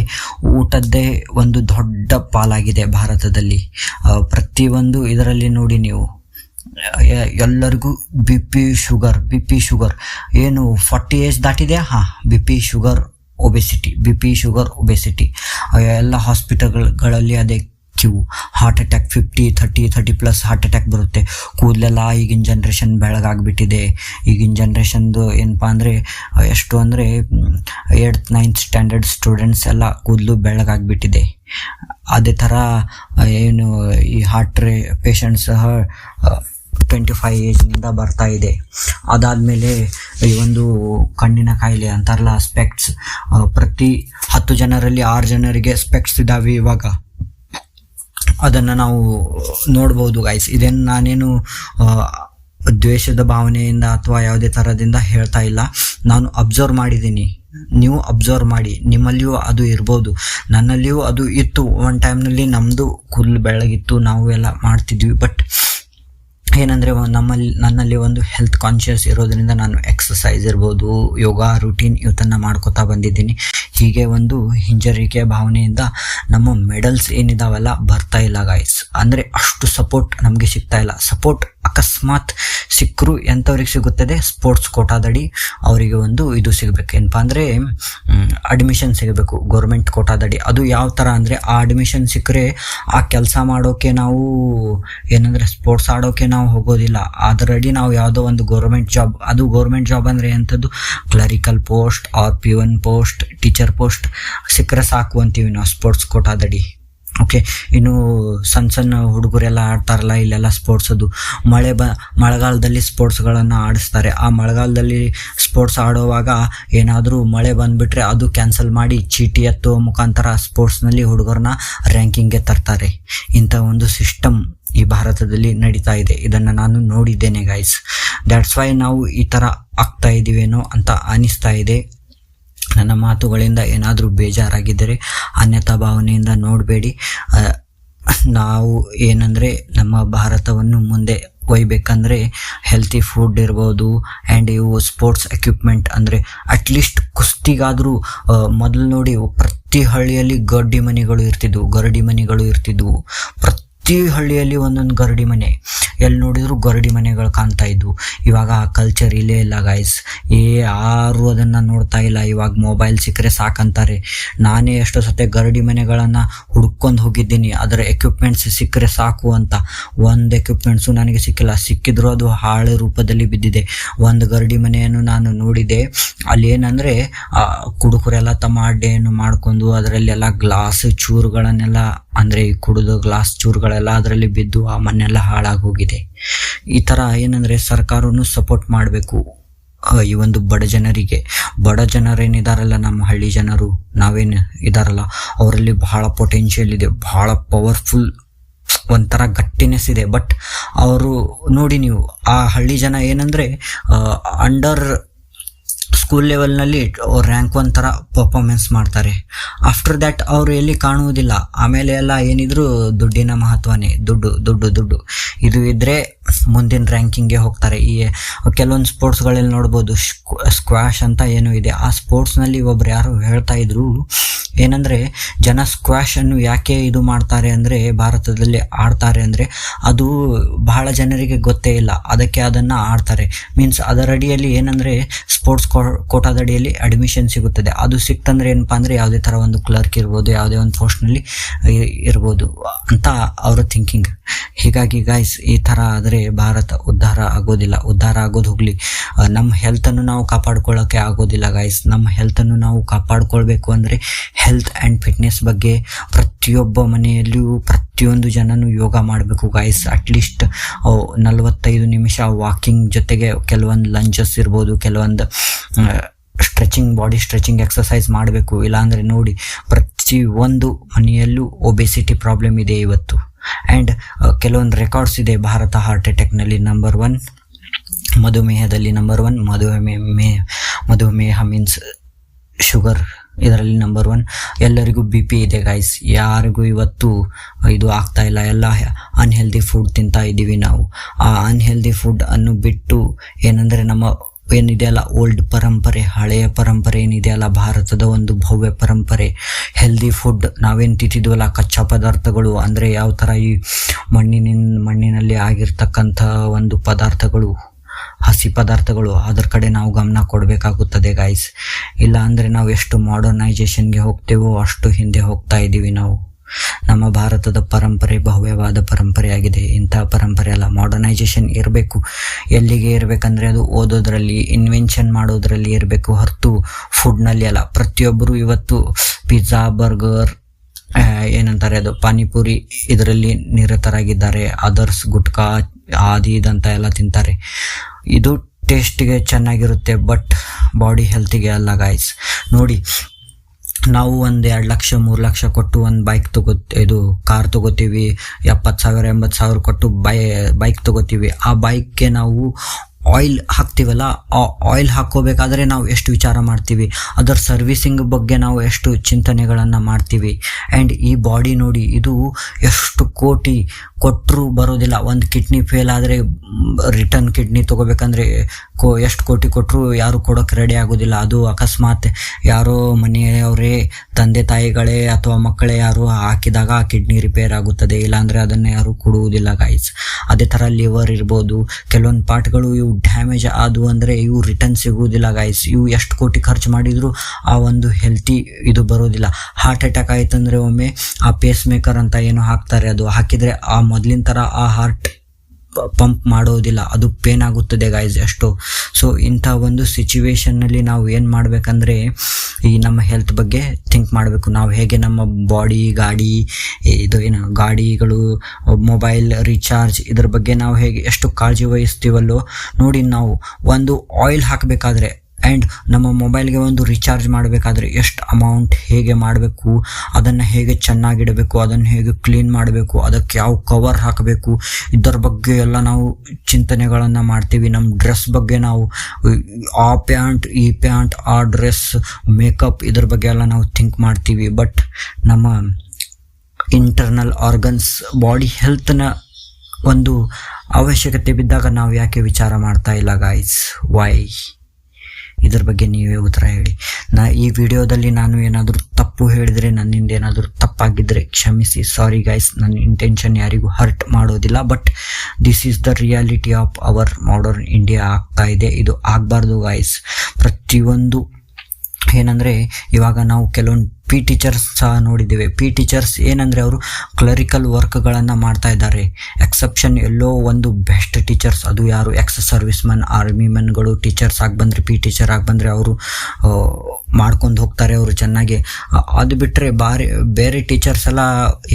ಊಟದ್ದೇ ಒಂದು ದೊಡ್ಡ ಪಾಲಾಗಿದೆ ಭಾರತದಲ್ಲಿ. ಪ್ರತಿಯೊಂದು ಇದರಲ್ಲಿ ನೋಡಿ ನೀವು. ಎಲ್ಲರಿಗೂ B P sugar B P sugar ಏನು ಫಾರ್ಟಿ ಏಜ್ ದಾಟಿದೆ ಹಾಂ B P sugar obesity B P sugar obesity ಎಲ್ಲ ಹಾಸ್ಪಿಟಲ್ಗಳಲ್ಲಿ ಅದೇ queue heart attack fifty thirty thirty plus heart attack ಬರುತ್ತೆ. ಕೂದಲೆಲ್ಲ ಈಗಿನ ಜನ್ರೇಷನ್ ಬೆಳಗಾಗ್ಬಿಟ್ಟಿದೆ. ಈಗಿನ ಜನ್ರೇಷನ್ದು ಏನಪ್ಪ ಅಂದರೆ, ಎಷ್ಟು ಅಂದರೆ ಏಯ್ತ್ ನೈನ್ತ್ ಸ್ಟ್ಯಾಂಡರ್ಡ್ ಸ್ಟೂಡೆಂಟ್ಸ್ ಎಲ್ಲ ಕೂದಲು ಬೆಳಗಾಗ್ಬಿಟ್ಟಿದೆ. ಅದೇ ಥರ ಏನು, ಈ ಹಾರ್ಟ್ ರೇ ಪೇಷಂಟ್ ಸಹ ಟ್ವೆಂಟಿ ಫೈವ್ ಏಜ್ನಿಂದ ಬರ್ತಾ ಇದೆ. ಅದಾದಮೇಲೆ ಈ ಒಂದು ಕಣ್ಣಿನ ಕಾಯಿಲೆ ಅಂತಾರಲ್ಲ ಸ್ಪೆಕ್ಟ್ಸ್ ಪ್ರತಿ ಹತ್ತು ಜನರಲ್ಲಿ ಆರು ಜನರಿಗೆ ಸ್ಪೆಕ್ಟ್ಸ್ ಇದ್ದಾವೆ ಇವಾಗ. ಅದನ್ನು ನಾವು ನೋಡ್ಬೋದು ಗಾಯ್ಸ್ ಇದನ್ನು ನಾನೇನು ದ್ವೇಷದ ಭಾವನೆಯಿಂದ ಅಥವಾ ಯಾವುದೇ ಥರದಿಂದ ಹೇಳ್ತಾ ಇಲ್ಲ. ನಾನು ಅಬ್ಸರ್ವ್ ಮಾಡಿದ್ದೀನಿ. ನೀವು ಅಬ್ಸರ್ವ್ ಮಾಡಿ. ನಿಮ್ಮಲ್ಲಿಯೂ ಅದು ಇರ್ಬೋದು. ನನ್ನಲ್ಲಿಯೂ ಅದು ಇತ್ತು. ಒನ್ ಟೈಮ್ನಲ್ಲಿ ನಮ್ಮದು ಕುಲ್ ಬೆಳಗಿತ್ತು ನಾವು ಎಲ್ಲ ಮಾಡ್ತಿದ್ವಿ. ಬಟ್ ಏನಂದರೆ ನಮ್ಮಲ್ಲಿ, ನನ್ನಲ್ಲಿ ಒಂದು ಹೆಲ್ತ್ ಕಾನ್ಷಿಯಸ್ ಇರೋದರಿಂದ ನಾನು ಎಕ್ಸಸೈಸ್ ಇರ್ಬೋದು, ಯೋಗ ರುಟೀನ್ ಇವತ್ತನ್ನು ಮಾಡ್ಕೋತಾ ಬಂದಿದ್ದೀನಿ. ಹೀಗೆ ಒಂದು ಹಿಂಜರಿಕೆ ಭಾವನೆಯಿಂದ ನಮ್ಮ ಮೆಡಲ್ಸ್ ಏನಿದಾವಲ್ಲ ಬರ್ತಾ ಇಲ್ಲ ಗಾಯ್ಸ್ ಅಂದರೆ ಅಷ್ಟು ಸಪೋರ್ಟ್ ನಮಗೆ ಸಿಗ್ತಾ ಇಲ್ಲ. ಸಪೋರ್ಟ್ ಅಕಸ್ಮಾತ್ ಸಿಕ್ಕರು ಎಂಥವ್ರಿಗೆ ಸಿಗುತ್ತದೆ. ಸ್ಪೋರ್ಟ್ಸ್ ಕೋಟಾದಡಿ ಅವರಿಗೆ ಒಂದು ಇದು ಸಿಗಬೇಕು. ಏನಪ್ಪ ಅಂದರೆ ಅಡ್ಮಿಷನ್ ಸಿಗಬೇಕು. ಗೌರ್ಮೆಂಟ್ ಕೋಟಾದಡಿ. ಅದು ಯಾವ ಥರ ಅಂದರೆ, ಆ ಅಡ್ಮಿಷನ್ ಸಿಕ್ಕರೆ ಆ ಕೆಲಸ ಮಾಡೋಕೆ ನಾವು ಏನಂದರೆ, ಸ್ಪೋರ್ಟ್ಸ್ ಆಡೋಕೆ ನಾವು ಹೋಗೋದಿಲ್ಲ. ಅದರಡಿ ನಾವು ಯಾವುದೋ ಒಂದು ಗೌರ್ಮೆಂಟ್ ಜಾಬ್, ಅದು ಗೌರ್ಮೆಂಟ್ ಜಾಬ್ ಅಂದರೆ ಎಂಥದ್ದು? Clerical post, R P one post, teacher post ಸಿಕ್ಕರೆ ಸಾಕು ಅಂತೀವಿ ನಾವು ಸ್ಪೋರ್ಟ್ಸ್ ಕೋಟಾದಡಿ. ಓಕೆ, ಇನ್ನು ಸಣ್ಣ ಸಣ್ಣ ಹುಡುಗರೆಲ್ಲ ಆಡ್ತಾರಲ್ಲ, ಇಲ್ಲೆಲ್ಲ ಸ್ಪೋರ್ಟ್ಸ್ ಅದು. ಮಳೆ ಬ, ಮಳೆಗಾಲದಲ್ಲಿ ಸ್ಪೋರ್ಟ್ಸ್ಗಳನ್ನು ಆಡಿಸ್ತಾರೆ. ಆ ಮಳೆಗಾಲದಲ್ಲಿ ಸ್ಪೋರ್ಟ್ಸ್ ಆಡುವಾಗ ಏನಾದರೂ ಮಳೆ ಬಂದುಬಿಟ್ರೆ ಅದು ಕ್ಯಾನ್ಸಲ್ ಮಾಡಿ ಚೀಟಿ ಎತ್ತುವ ಮುಖಾಂತರ ಸ್ಪೋರ್ಟ್ಸ್ನಲ್ಲಿ ಹುಡುಗರನ್ನ ರ್ಯಾಂಕಿಂಗ್ಗೆ ತರ್ತಾರೆ. ಇಂಥ ಒಂದು ಸಿಸ್ಟಮ್ ಈ ಭಾರತದಲ್ಲಿ ನಡೀತಾ ಇದೆ. ಇದನ್ನು ನಾನು ನೋಡಿದ್ದೇನೆ ಗೈಸ್ ದ್ಯಾಟ್ಸ್ ವೈ ನಾವು ಈ ಥರ ಆಗ್ತಾ ಇದ್ದೀವೇನೋ ಅಂತ ಅನಿಸ್ತಾ ಇದೆ. ನನ್ನ ಮಾತುಗಳಿಂದ ಏನಾದರೂ ಬೇಜಾರಾಗಿದ್ದರೆ ಅನ್ಯತಾ ಭಾವನೆಯಿಂದ ನೋಡಬೇಡಿ. ನಾವು ಏನಂದರೆ ನಮ್ಮ ಭಾರತವನ್ನು ಮುಂದೆ ಒಯ್ಬೇಕಂದ್ರೆ ಹೆಲ್ತಿ ಫುಡ್ ಇರ್ಬೋದು ಆ್ಯಂಡ್ ಇವು ಸ್ಪೋರ್ಟ್ಸ್ ಎಕ್ವಿಪ್ಮೆಂಟ್ ಅಂದರೆ ಅಟ್ಲೀಸ್ಟ್ ಕುಸ್ತಿಗಾದರೂ ಮೊದಲು ನೋಡಿ ಪ್ರತಿ ಹಳ್ಳಿಯಲ್ಲಿ ಗಡ್ಡಿ ಮನೆಗಳು ಇರ್ತಿದ್ವು, ಗರಡಿ ಮನೆಗಳು ಇರ್ತಿದ್ವು. ಪ್ರತಿ ಹಳ್ಳಿಯಲ್ಲಿ ಒಂದೊಂದು ಗರಡಿ ಮನೆ. ಎಲ್ಲಿ ನೋಡಿದ್ರು ಗರಡಿ ಮನೆಗಳು ಕಾಣ್ತಾ ಇದ್ವು. ಇವಾಗ ಆ ಕಲ್ಚರ್ ಇಲ್ಲೇ ಇಲ್ಲ ಗಾಯ್ಸ್ ಏ, ಯಾರು ಅದನ್ನು ನೋಡ್ತಾ ಇಲ್ಲ. ಇವಾಗ ಮೊಬೈಲ್ ಸಿಕ್ಕರೆ ಸಾಕಂತಾರೆ. ನಾನೇ ಎಷ್ಟೋ ಸತೆ ಗರಡಿ ಮನೆಗಳನ್ನು ಹುಡ್ಕೊಂಡು ಹೋಗಿದ್ದೀನಿ. ಅದರ ಎಕ್ವಿಪ್ಮೆಂಟ್ಸ್ ಸಿಕ್ಕರೆ ಸಾಕು ಅಂತ. ಒಂದು ಎಕ್ವಿಪ್ಮೆಂಟ್ಸು ನನಗೆ ಸಿಕ್ಕಿಲ್ಲ. ಸಿಕ್ಕಿದ್ರು ಅದು ಹಾಳೆ ರೂಪದಲ್ಲಿ ಬಿದ್ದಿದೆ. ಒಂದು ಗರಡಿ ಮನೆಯನ್ನು ನಾನು ನೋಡಿದೆ. ಅಲ್ಲಿ ಏನಂದರೆ ಕುಡುಕರೆಲ್ಲ ತಮ್ಮ ಅಡ್ಡೆಯನ್ನು ಮಾಡ್ಕೊಂಡು ಅದರಲ್ಲೆಲ್ಲ ಗ್ಲಾಸ್ ಚೂರುಗಳನ್ನೆಲ್ಲ ಅಂದರೆ ಕುಡಿದು ಗ್ಲಾಸ್ ಚೂರುಗಳೆಲ್ಲ ಅದರಲ್ಲಿ ಬಿದ್ದು ಆ ಮನೆಲ್ಲ ಹಾಳಾಗಿ ಹೋಗಿದೆ ಈ ಥರ ಏನಂದರೆ ಸರ್ಕಾರವೂ ಸಪೋರ್ಟ್ ಮಾಡಬೇಕು ಈ ಒಂದು ಬಡ ಜನರಿಗೆ. ಬಡ ಜನರೇನಿದಾರಲ್ಲ ನಮ್ಮ ಹಳ್ಳಿ ಜನರು, ನಾವೇನು ಇದಾರಲ್ಲ, ಅವರಲ್ಲಿ ಬಹಳ ಪೊಟೆನ್ಷಿಯಲ್ ಇದೆ, ಬಹಳ ಪವರ್ಫುಲ್ ಒಂಥರ ಗಟ್ಟಿನೆಸ್ ಇದೆ. ಬಟ್ ಅವರು ನೋಡಿ ನೀವು, ಆ ಹಳ್ಳಿ ಜನ ಏನಂದರೆ ಅಂಡರ್ ಸ್ಕೂಲ್ ಲೆವೆಲ್ನಲ್ಲಿ ರ್ಯಾಂಕ್ ಒನ್ ಥರ ಪರ್ಫಾರ್ಮೆನ್ಸ್ ಮಾಡ್ತಾರೆ. ಆಫ್ಟರ್ ದ್ಯಾಟ್ ಅವರು ಎಲ್ಲಿ ಕಾಣುವುದಿಲ್ಲ. ಆಮೇಲೆ ಎಲ್ಲ ಏನಿದ್ರು ದುಡ್ಡಿನ ಮಹತ್ವನೇ. ದುಡ್ಡು ದುಡ್ಡು ದುಡ್ಡು. ಇದು ಇದ್ದರೆ ಮುಂದಿನ ರ್ಯಾಂಕಿಂಗ್ಗೆ ಹೋಗ್ತಾರೆ. ಈ, ಕೆಲವೊಂದು ಸ್ಪೋರ್ಟ್ಸ್ಗಳಲ್ಲಿ ನೋಡ್ಬೋದು ಸ್ಕ್ವಾಶ್ ಅಂತ ಏನು ಇದೆ. ಆ ಸ್ಪೋರ್ಟ್ಸ್ನಲ್ಲಿ ಒಬ್ರು ಯಾರು ಹೇಳ್ತಾ ಇದ್ರು, ಏನಂದರೆ ಜನ ಸ್ಕ್ವಾಶನ್ನು ಯಾಕೆ ಇದು ಮಾಡ್ತಾರೆ ಅಂದರೆ ಭಾರತದಲ್ಲಿ ಆಡ್ತಾರೆ ಅಂದರೆ ಅದು ಬಹಳ ಜನರಿಗೆ ಗೊತ್ತೇ ಇಲ್ಲ. ಅದಕ್ಕೆ ಅದನ್ನು ಆಡ್ತಾರೆ. ಮೀನ್ಸ್ ಅದರಡಿಯಲ್ಲಿ ಏನಂದರೆ ಸ್ಪೋರ್ಟ್ಸ್ ಕೋಟಾದಡಿಯಲ್ಲಿ ಅಡ್ಮಿಷನ್ ಸಿಗುತ್ತದೆ. ಅದು ಸಿಕ್ತಂದ್ರೆ ಏನಪ್ಪ ಅಂದರೆ ಯಾವುದೇ ಥರ ಒಂದು ಕ್ಲರ್ಕ್ ಇರ್ಬೋದು, ಯಾವುದೇ ಒಂದು ಪೋಸ್ಟ್ನಲ್ಲಿ ಇರ್ಬೋದು ಅಂತ ಅವರ ಥಿಂಕಿಂಗ್ ಹೀಗಾಗಿ ಗಾಯ್ಸ್ ಈ ಥರ ಆದರೆ ಭಾರತ ಉದ್ಧಾರ ಆಗೋದಿಲ್ಲ, ಉದ್ಧಾರ ಆಗೋದು ಹೋಗಲಿ. ನಮ್ಮ ಹೆಲ್ತನ್ನು ನಾವು ಕಾಪಾಡ್ಕೊಳ್ಳೋಕ್ಕೆ ಆಗೋದಿಲ್ಲ ಗಾಯ್ಸ್ ನಮ್ಮ ಹೆಲ್ತನ್ನು ನಾವು ಕಾಪಾಡ್ಕೊಳ್ಬೇಕು ಅಂದರೆ ಹೆಲ್ತ್ ಆ್ಯಂಡ್ ಫಿಟ್ನೆಸ್ ಬಗ್ಗೆ ಪ್ರತಿಯೊಬ್ಬ ಮನೆಯಲ್ಲಿಯೂ ಪ್ರತಿಯೊಂದು ಜನನು ಯೋಗ ಮಾಡಬೇಕು ಗಾಯ್ಸ್ ಅಟ್ಲೀಸ್ಟ್ ನಲವತ್ತೈದು ನಿಮಿಷ ವಾಕಿಂಗ್ ಜೊತೆಗೆ ಕೆಲವೊಂದು ಲಂಚಸ್ ಇರ್ಬೋದು, ಕೆಲವೊಂದು ಸ್ಟ್ರೆಚಿಂಗ್ ಬಾಡಿ ಸ್ಟ್ರೆಚಿಂಗ್ ಎಕ್ಸಸೈಸ್ ಮಾಡಬೇಕು. ಇಲ್ಲಾಂದರೆ ನೋಡಿ ಪ್ರತಿ ಒಂದು ಮನೆಯಲ್ಲೂ ಒಬೆಸಿಟಿ ಪ್ರಾಬ್ಲಮ್ ಇದೆ ಇವತ್ತು. ಆ್ಯಂಡ್ ಕೆಲವೊಂದು ರೆಕಾರ್ಡ್ಸ್ ಇದೆ. ಭಾರತ ಹಾರ್ಟ್ ಅಟ್ಯಾಕ್ನಲ್ಲಿ ನಂಬರ್ ಒನ್ ಮಧುಮೇಹದಲ್ಲಿ ನಂಬರ್ ಒನ್ ಮಧುಮೇಹ, ಮೇ, ಮಧುಮೇಹ ಮೀನ್ಸ್ ಶುಗರ್ ಇದರಲ್ಲಿ ನಂಬರ್ ಒನ್ ಎಲ್ಲರಿಗೂ ಬಿ ಪಿ ಇದೆ ಗೈಸ್ ಯಾರಿಗೂ ಇವತ್ತು ಇದು ಆಗ್ತಾ ಇಲ್ಲ. ಎಲ್ಲ ಅನ್ಹೆಲ್ದಿ ಫುಡ್ ತಿಂತಾ ಇದ್ದೀವಿ ನಾವು. ಆ ಅನ್ಹೆಲ್ದಿ ಫುಡ್ ಅನ್ನು ಬಿಟ್ಟು ಏನಂದರೆ ನಮ್ಮ ಏನಿದೆಯಲ್ಲ ಓಲ್ಡ್ ಪರಂಪರೆ, ಹಳೆಯ ಪರಂಪರೆ ಏನಿದೆಯಲ್ಲ ಭಾರತದ ಒಂದು ಭವ್ಯ ಪರಂಪರೆ ಹೆಲ್ದಿ ಫುಡ್ ನಾವೇನು ತಿಂತಿದ್ವಲ್ಲ ಕಚ್ಚಾ ಪದಾರ್ಥಗಳು, ಅಂದರೆ ಯಾವ ಥರ ಈ ಮಣ್ಣಿನಿಂದ, ಮಣ್ಣಿನಲ್ಲಿ ಆಗಿರ್ತಕ್ಕಂಥ ಒಂದು ಪದಾರ್ಥಗಳು, ಹಸಿ ಪದಾರ್ಥಗಳು, ಅದರ ಕಡೆ ನಾವು ಗಮನ ಕೊಡಬೇಕಾಗುತ್ತದೆ ಗಾಯ್ಸ್ ಇಲ್ಲ ಅಂದರೆ ನಾವು ಎಷ್ಟು ಮಾಡರ್ನೈಜೇಷನ್ಗೆ ಹೋಗ್ತೇವೋ, ಅಷ್ಟು ಹಿಂದೆ ಹೋಗ್ತಾ ಇದ್ದೀವಿ ನಾವು. ನಮ್ಮ ಭಾರತದ ಪರಂಪರೆ ಭವ್ಯವಾದ ಪರಂಪರೆಯಾಗಿದೆ. ಇಂಥ ಪರಂಪರೆ ಅಲ್ಲ ಮಾಡರ್ನೈಸೇಷನ್ ಇರಬೇಕು. ಎಲ್ಲಿಗೆ ಇರಬೇಕಂದ್ರೆ ಅದು ಓದೋದ್ರಲ್ಲಿ ಇನ್ವೆನ್ಷನ್ ಮಾಡೋದ್ರಲ್ಲಿ ಇರಬೇಕು. ಹೊರತು ಫುಡ್ನಲ್ಲಿ ಅಲ್ಲ, ಪ್ರತಿಯೊಬ್ಬರು ಇವತ್ತು ಪಿಜ್ಜಾ ಬರ್ಗರ್ ಏನಂತಾರೆ ಅದು, ಪಾನಿಪುರಿ ಇದರಲ್ಲಿ ನಿರತರಾಗಿದ್ದಾರೆ. ಅದರ್ಸ್ ಗುಟ್ಕಾ, ಆದಿ ಇದಂತ ಎಲ್ಲ ತಿಂತಾರೆ. ಇದು ಟೇಸ್ಟಿಗೆ ಚೆನ್ನಾಗಿರುತ್ತೆ ಬಟ್ ಬಾಡಿ ಹೆಲ್ತಿಗೆ ಅಲ್ಲ ಗಾಯ್ಸ್ ನೋಡಿ ನಾವು ಒಂದು ಎರಡು ಲಕ್ಷ, ಮೂರು ಲಕ್ಷ ಕೊಟ್ಟು ಒಂದು ಬೈಕ್ ತಗೋ, ಇದು ಕಾರ್ ತಗೋತೀವಿ. ಎಪ್ಪತ್ತು ಸಾವಿರ, ಎಂಬತ್ತು ಸಾವಿರ ಕೊಟ್ಟು ಬೈ ಬೈಕ್ ತಗೋತೀವಿ. ಆ ಬೈಕ್ಗೆ ನಾವು ಆಯಿಲ್ ಹಾಕ್ತೀವಲ್ಲ, ಆ ಆಯಿಲ್ ಹಾಕೋಬೇಕಾದ್ರೆ ನಾವು ಎಷ್ಟು ವಿಚಾರ ಮಾಡ್ತೀವಿ. ಅದರ ಸರ್ವಿಸಿಂಗ್ ಬಗ್ಗೆ ನಾವು ಎಷ್ಟು ಚಿಂತನೆಗಳನ್ನು ಮಾಡ್ತೀವಿ. ಆ್ಯಂಡ್ ಈ ಬಾಡಿ ನೋಡಿ ಇದು ಎಷ್ಟು ಕೋಟಿ ಕೊಟ್ಟರು ಬರೋದಿಲ್ಲ. ಒಂದು ಕಿಡ್ನಿ ಫೇಲ್ ಆದರೆ ರಿಟರ್ನ್ ಕಿಡ್ನಿ ತೊಗೋಬೇಕಂದ್ರೆ ಕೋ, ಎಷ್ಟು ಕೋಟಿ ಕೊಟ್ಟರು ಯಾರು ಕೊಡೋಕ್ಕೆ ರೆಡಿ ಆಗೋದಿಲ್ಲ. ಅದು ಅಕಸ್ಮಾತ್ ಯಾರೋ ಮನೆಯವರೇ, ತಂದೆ ತಾಯಿಗಳೇ ಅಥವಾ ಮಕ್ಕಳೇ ಯಾರು ಹಾಕಿದಾಗ ಆ ಕಿಡ್ನಿ ರಿಪೇರ್ ಆಗುತ್ತದೆ. ಇಲ್ಲಾಂದರೆ ಅದನ್ನು ಯಾರು ಕೊಡುವುದಿಲ್ಲ ಗಾಯ್ಸ್ ಅದೇ ಥರ ಲಿವರ್ ಇರ್ಬೋದು. ಕೆಲವೊಂದು ಪಾರ್ಟ್ಗಳು ಇವು ಡ್ಯಾಮೇಜ್ ಆದವು ಅಂದರೆ ಇವು ರಿಟರ್ನ್ ಸಿಗುವುದಿಲ್ಲ ಗಾಯ್ಸ್ ಇವು ಎಷ್ಟು ಕೋಟಿ ಖರ್ಚು ಮಾಡಿದ್ರು ಆ ಒಂದು ಹೆಲ್ತಿ ಇದು ಬರೋದಿಲ್ಲ. ಹಾರ್ಟ್ ಅಟ್ಯಾಕ್ ಆಯ್ತಂದ್ರೆ ಒಮ್ಮೆ ಆ ಪೇಸ್ ಮೇಕರ್ ಅಂತ ಏನು ಹಾಕ್ತಾರೆ. ಅದು ಹಾಕಿದರೆ ಆ ಮೊದಲಿನ ಥರ ಆ ಹಾರ್ಟ್ ಪಂಪ್ ಮಾಡೋದಿಲ್ಲ. ಅದು ಪೇನ್ ಆಗುತ್ತದೆ ಗಾಯ್ಸ್ ಎಷ್ಟು ಸೊ ಇಂಥ ಒಂದು ಸಿಚುವೇಶನ್ನಲ್ಲಿ ನಾವು ಏನು ಮಾಡಬೇಕಂದ್ರೆ, ಈ ನಮ್ಮ ಹೆಲ್ತ್ ಬಗ್ಗೆ ಥಿಂಕ್ ಮಾಡಬೇಕು. ನಾವು ಹೇಗೆ ನಮ್ಮ ಬಾಡಿ ಗಾಡಿ, ಇದು ಏನು, ಗಾಡಿಗಳು ಮೊಬೈಲ್ ರೀಚಾರ್ಜ್ ಇದ್ರ ಬಗ್ಗೆ ನಾವು ಹೇಗೆ ಎಷ್ಟು ಕಾಳಜಿ ವಹಿಸ್ತೀವಲ್ಲೋ, ನೋಡಿ ನಾವು ಒಂದು ಆಯಿಲ್ ಹಾಕಬೇಕಾದ್ರೆ ಆ್ಯಂಡ್ ನಮ್ಮ ಮೊಬೈಲ್ಗೆ ಒಂದು ರೀಚಾರ್ಜ್ ಮಾಡಬೇಕಾದ್ರೆ ಎಷ್ಟು ಅಮೌಂಟ್ ಹೇಗೆ ಮಾಡಬೇಕು, ಅದನ್ನು ಹೇಗೆ ಚೆನ್ನಾಗಿಡಬೇಕು, ಅದನ್ನು ಹೇಗೆ ಕ್ಲೀನ್ ಮಾಡಬೇಕು, ಅದಕ್ಕೆ ಯಾವ ಕವರ್ ಹಾಕಬೇಕು ಇದರ ಬಗ್ಗೆ ಎಲ್ಲ ನಾವು ಚಿಂತನೆಗಳನ್ನು ಮಾಡ್ತೀವಿ. ನಮ್ಮ ಡ್ರೆಸ್ ಬಗ್ಗೆ ನಾವು, ಆ ಪ್ಯಾಂಟ್, ಈ ಪ್ಯಾಂಟ್, ಆ ಡ್ರೆಸ್ ಮೇಕಪ್ ಇದ್ರ ಬಗ್ಗೆ ಎಲ್ಲ ನಾವು ಥಿಂಕ್ ಮಾಡ್ತೀವಿ. ಬಟ್ ನಮ್ಮ ಇಂಟರ್ನಲ್ ಆರ್ಗನ್ಸ್ ಬಾಡಿ ಹೆಲ್ತ್ನ ಒಂದು ಅವಶ್ಯಕತೆ ಬಿದ್ದಾಗ ನಾವು ಯಾಕೆ ವಿಚಾರ ಮಾಡ್ತಾ ಇಲ್ಲ ಗಾಯ್ಸ್ ವೈ ಇದ್ರ ಬಗ್ಗೆ ನೀವೇ ಉತ್ತರ ಹೇಳಿ. ನಾ ಈ ವಿಡಿಯೋದಲ್ಲಿ ನಾನು ಏನಾದರೂ ತಪ್ಪು ಹೇಳಿದರೆ ನನ್ನಿಂದ ಏನಾದರೂ ತಪ್ಪಾಗಿದ್ದರೆ ಕ್ಷಮಿಸಿ. ಸಾರಿ ಗೈಸ್ ನನ್ನ ಇಂಟೆನ್ಷನ್ ಯಾರಿಗೂ ಹರ್ಟ್ ಮಾಡೋದಿಲ್ಲ but this is the reality of our modern India ಆಗ್ತಾ ಇದೆ. ಇದು ಆಗಬಾರ್ದು ಗಾಯ್ಸ್ ಪ್ರತಿಯೊಂದು ಏನಂದರೆ ಇವಾಗ ನಾವು ಕೆಲವೊಂದು ಪಿ ಟೀಚರ್ಸ್ ಸಹ ನೋಡಿದ್ದೇವೆ. ಪಿ ಟೀಚರ್ಸ್ ಏನಂದರೆ ಅವರು ಕ್ಲರಿಕಲ್ ವರ್ಕ್ಗಳನ್ನು ಮಾಡ್ತಾ ಇದ್ದಾರೆ. ಎಕ್ಸೆಪ್ಷನ್ ಎಲ್ಲೋ ಒಂದು ಬೆಸ್ಟ್ ಟೀಚರ್ಸ್ ಅದು ಯಾರು? ಎಕ್ಸ್ ಸರ್ವಿಸ್ ಮ್ಯಾನ್ ಆರ್ಮಿ ಮೆನ್ಗಳು ಟೀಚರ್ಸ್ ಆಗಿ ಬಂದರೆ ಪಿ ಟೀಚರ್ ಆಗಿ ಬಂದರೆ ಅವರು ಮಾಡ್ಕೊಂಡು ಹೋಗ್ತಾರೆ ಅವರು ಚೆನ್ನಾಗಿ. ಅದು ಬಿಟ್ಟರೆ ಬಾರಿ, ಬೇರೆ ಟೀಚರ್ಸ್ ಎಲ್ಲ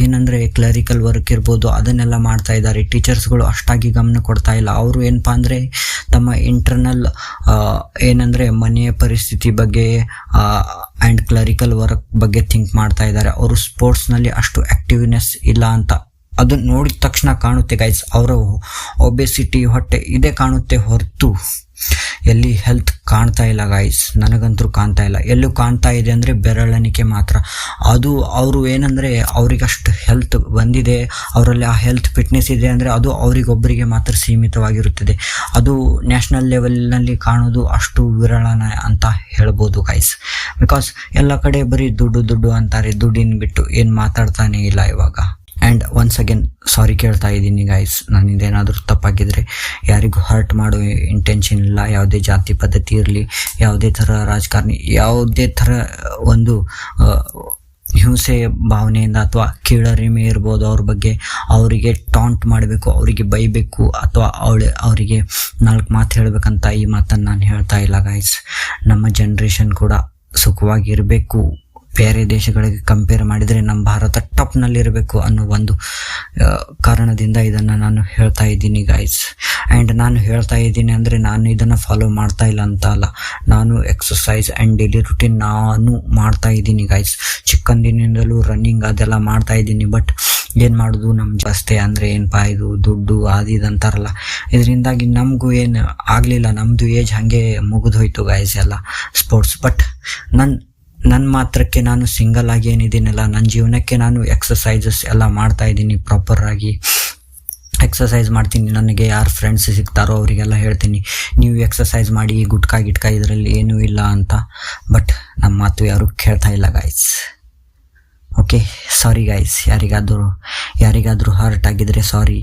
ಏನಂದರೆ ಕ್ಲರಿಕಲ್ ವರ್ಕ್ ಇರ್ಬೋದು, ಅದನ್ನೆಲ್ಲ ಮಾಡ್ತಾ ಇದ್ದಾರೆ. ಟೀಚರ್ಸ್ಗಳು ಅಷ್ಟಾಗಿ ಗಮನ ಕೊಡ್ತಾ ಇಲ್ಲ. ಅವರು ಏನಪ್ಪ ಅಂದರೆ ತಮ್ಮ ಇಂಟರ್ನಲ್ ಏನಂದರೆ ಮನೆಯ ಪರಿಸ್ಥಿತಿ ಬಗ್ಗೆ ಆ್ಯಂಡ್ ಕ್ಲರಿಕಲ್ ವರ್ಕ್ ಬಗ್ಗೆ ಥಿಂಕ್ ಮಾಡ್ತಾ ಇದ್ದಾರೆ. ಅವರು ಸ್ಪೋರ್ಟ್ಸ್ನಲ್ಲಿ ಅಷ್ಟು ಆ್ಯಕ್ಟಿವ್ನೆಸ್ ಇಲ್ಲ ಅಂತ. ಅದು ನೋಡಿದ ತಕ್ಷಣ ಕಾಣುತ್ತೆ ಗೈಸ್ ಅವರ ಒಬೆಸಿಟಿ ಹೊಟ್ಟೆ ಇದೇ ಕಾಣುತ್ತೆ ಹೊರತು. ಎಲ್ಲಿ ಹೆಲ್ತ್ ಕಾಣ್ತಾ ಇಲ್ಲ ಗಾಯ್ಸ್ ನನಗಂತೂ ಕಾಣ್ತಾ ಇಲ್ಲ. ಎಲ್ಲೂ ಕಾಣ್ತಾ ಇದೆ ಅಂದರೆ ಬೆರಳೆಣಿಕೆ ಮಾತ್ರ. ಅದು ಅವರು ಏನಂದರೆ ಅವರಿಗಷ್ಟು ಹೆಲ್ತ್ ಬಂದಿದೆ. ಅವರಲ್ಲಿ ಆ ಹೆಲ್ತ್ ಫಿಟ್ನೆಸ್ ಇದೆ ಅಂದರೆ ಅದು ಅವರಿಗೊಬ್ಬರಿಗೆ ಮಾತ್ರ ಸೀಮಿತವಾಗಿರುತ್ತದೆ. ಅದು ನ್ಯಾಷನಲ್ ಲೆವೆಲ್ನಲ್ಲಿ ಕಾಣೋದು ಅಷ್ಟು ವಿರಳನ ಅಂತ ಹೇಳ್ಬೋದು ಗಾಯ್ಸ್ ಬಿಕಾಸ್ ಎಲ್ಲ ಕಡೆ ಬರೀ ದುಡ್ಡು ದುಡ್ಡು ಅಂತಾರೆ. ದುಡ್ಡಿನ ಬಿಟ್ಟು ಏನು ಮಾತಾಡ್ತಾನೇ ಇಲ್ಲ ಇವಾಗ. ಆ್ಯಂಡ್ ಒನ್ಸ್ ಅಗೇನ್ ಸಾರಿ ಕೇಳ್ತಾ ಇದ್ದೀನಿ ಗಾಯ್ಸ್ ನನ್ನಿಂದ ಏನಾದರೂ ತಪ್ಪಾಗಿದ್ರೆ ಯಾರಿಗೂ ಹರ್ಟ್ ಮಾಡೋ ಇಂಟೆನ್ಷನ್ ಇಲ್ಲ. ಯಾವುದೇ ಜಾತಿ, ಪದ್ಧತಿ ಇರಲಿ, ಯಾವುದೇ ಥರ ರಾಜಕಾರಣಿ, ಯಾವುದೇ ಥರ ಒಂದು ಹಿಂಸೆ ಭಾವನೆಯಿಂದ ಅಥವಾ ಕೀಳರಿಮೆ ಇರ್ಬೋದು ಅವ್ರ ಬಗ್ಗೆ, ಅವರಿಗೆ ಟಾಂಟ್ ಮಾಡಬೇಕು, ಅವರಿಗೆ ಬೈಬೇಕು, ಅಥವಾ ಅವಳೆ, ಅವರಿಗೆ ನಾಲ್ಕು ಮಾತು ಹೇಳಬೇಕಂತ ಈ ಮಾತನ್ನು ನಾನು ಹೇಳ್ತಾ ಇಲ್ಲ ಗಾಯ್ಸ್ ನಮ್ಮ ಜನ್ರೇಷನ್ ಕೂಡ ಸುಖವಾಗಿರಬೇಕು. ಬೇರೆ ದೇಶಗಳಿಗೆ ಕಂಪೇರ್ ಮಾಡಿದರೆ ನಮ್ಮ ಭಾರತ ಟಾಪ್ನಲ್ಲಿರಬೇಕು ಅನ್ನೋ ಒಂದು ಕಾರಣದಿಂದ ಇದನ್ನು ನಾನು ಹೇಳ್ತಾ ಇದ್ದೀನಿ ಗೈಸ್ ಆ್ಯಂಡ್ ನಾನು ಹೇಳ್ತಾ ಇದ್ದೀನಿ ಅಂದರೆ ನಾನು ಇದನ್ನು ಫಾಲೋ ಮಾಡ್ತಾ ಇಲ್ಲ ಅಂತ ಅಲ್ಲ. ನಾನು ಎಕ್ಸಸೈಸ್ ಆ್ಯಂಡ್ ಡೈಲಿ ರುಟೀನ್ ನಾನು ಮಾಡ್ತಾ ಇದ್ದೀನಿ ಗೈಸ್ ಚಿಕ್ಕಂದಿನಿಂದಲೂ ರನ್ನಿಂಗ್ ಅದೆಲ್ಲ ಮಾಡ್ತಾ ಇದ್ದೀನಿ ಬಟ್ ಏನು ಮಾಡೋದು? ನಮ್ಮ ಜಾಸ್ತಿ ಅಂದರೆ ಏನಪ್ಪ ಇದು? ದುಡ್ಡು, ಅದು, ಇದು ಅಂತಾರಲ್ಲ. ಇದರಿಂದಾಗಿ ನಮಗೂ ಏನು ಆಗಲಿಲ್ಲ. ನಮ್ಮದು ಏಜ್ ಹಾಗೆ ಮುಗಿದೋಯ್ತು ಗಾಯಸ್ ಗೈಸ್ ಎಲ್ಲ ಸ್ಪೋರ್ಟ್ಸ್ ಬಟ್ ನನ್ನ ನನ್ನ ಮಾತ್ರಕ್ಕೆ ನಾನು ಸಿಂಗಲ್ ಆಗಿ ಏನಿದ್ದೀನಲ್ಲ ನನ್ನ ಜೀವನಕ್ಕೆ ನಾನು ಎಕ್ಸಸೈಸಸ್ ಎಲ್ಲ ಪ್ರಾಪರ್ ಆಗಿ. ಎಕ್ಸಸೈಸ್ ಮಾಡ್ತೀನಿ, ನನಗೆ ಯಾರು ಫ್ರೆಂಡ್ಸ್ ಸಿಗ್ತಾರೋ ಅವರಿಗೆಲ್ಲ ಹೇಳ್ತೀನಿ. ನೀವು ಎಕ್ಸಸೈಸ್ ಮಾಡಿ ಗುಟ್ಕಾ ಗಿಟ್ಕಾ ಇದರಲ್ಲಿ ಏನೂ ಇಲ್ಲ ಅಂತ. ಬಟ್ ನಮ್ಮ ಮಾತು ಯಾರು ಕೇಳ್ತಾ ಇಲ್ಲ ಗಾಯ್ಸ್ ಓಕೆ ಸಾರಿ ಗಾಯ್ಸ್ ಯಾರಿಗಾದರೂ ಯಾರಿಗಾದರೂ ಹರ್ಟ್ ಆಗಿದ್ರೆ ಸಾರಿ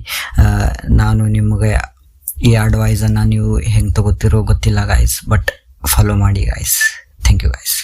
ನಾನು ನಿಮಗೆ ಈ ಅಡ್ವೈಸನ್ನು ನೀವು ಹೆಂಗೆ ತಗೋತಿರೋ ಗೊತ್ತಿಲ್ಲ ಗಾಯ್ಸ್ ಬಟ್ ಫಾಲೋ ಮಾಡಿ ಗಾಯ್ಸ್ ಥ್ಯಾಂಕ್ ಯು ಗಾಯ್ಸ್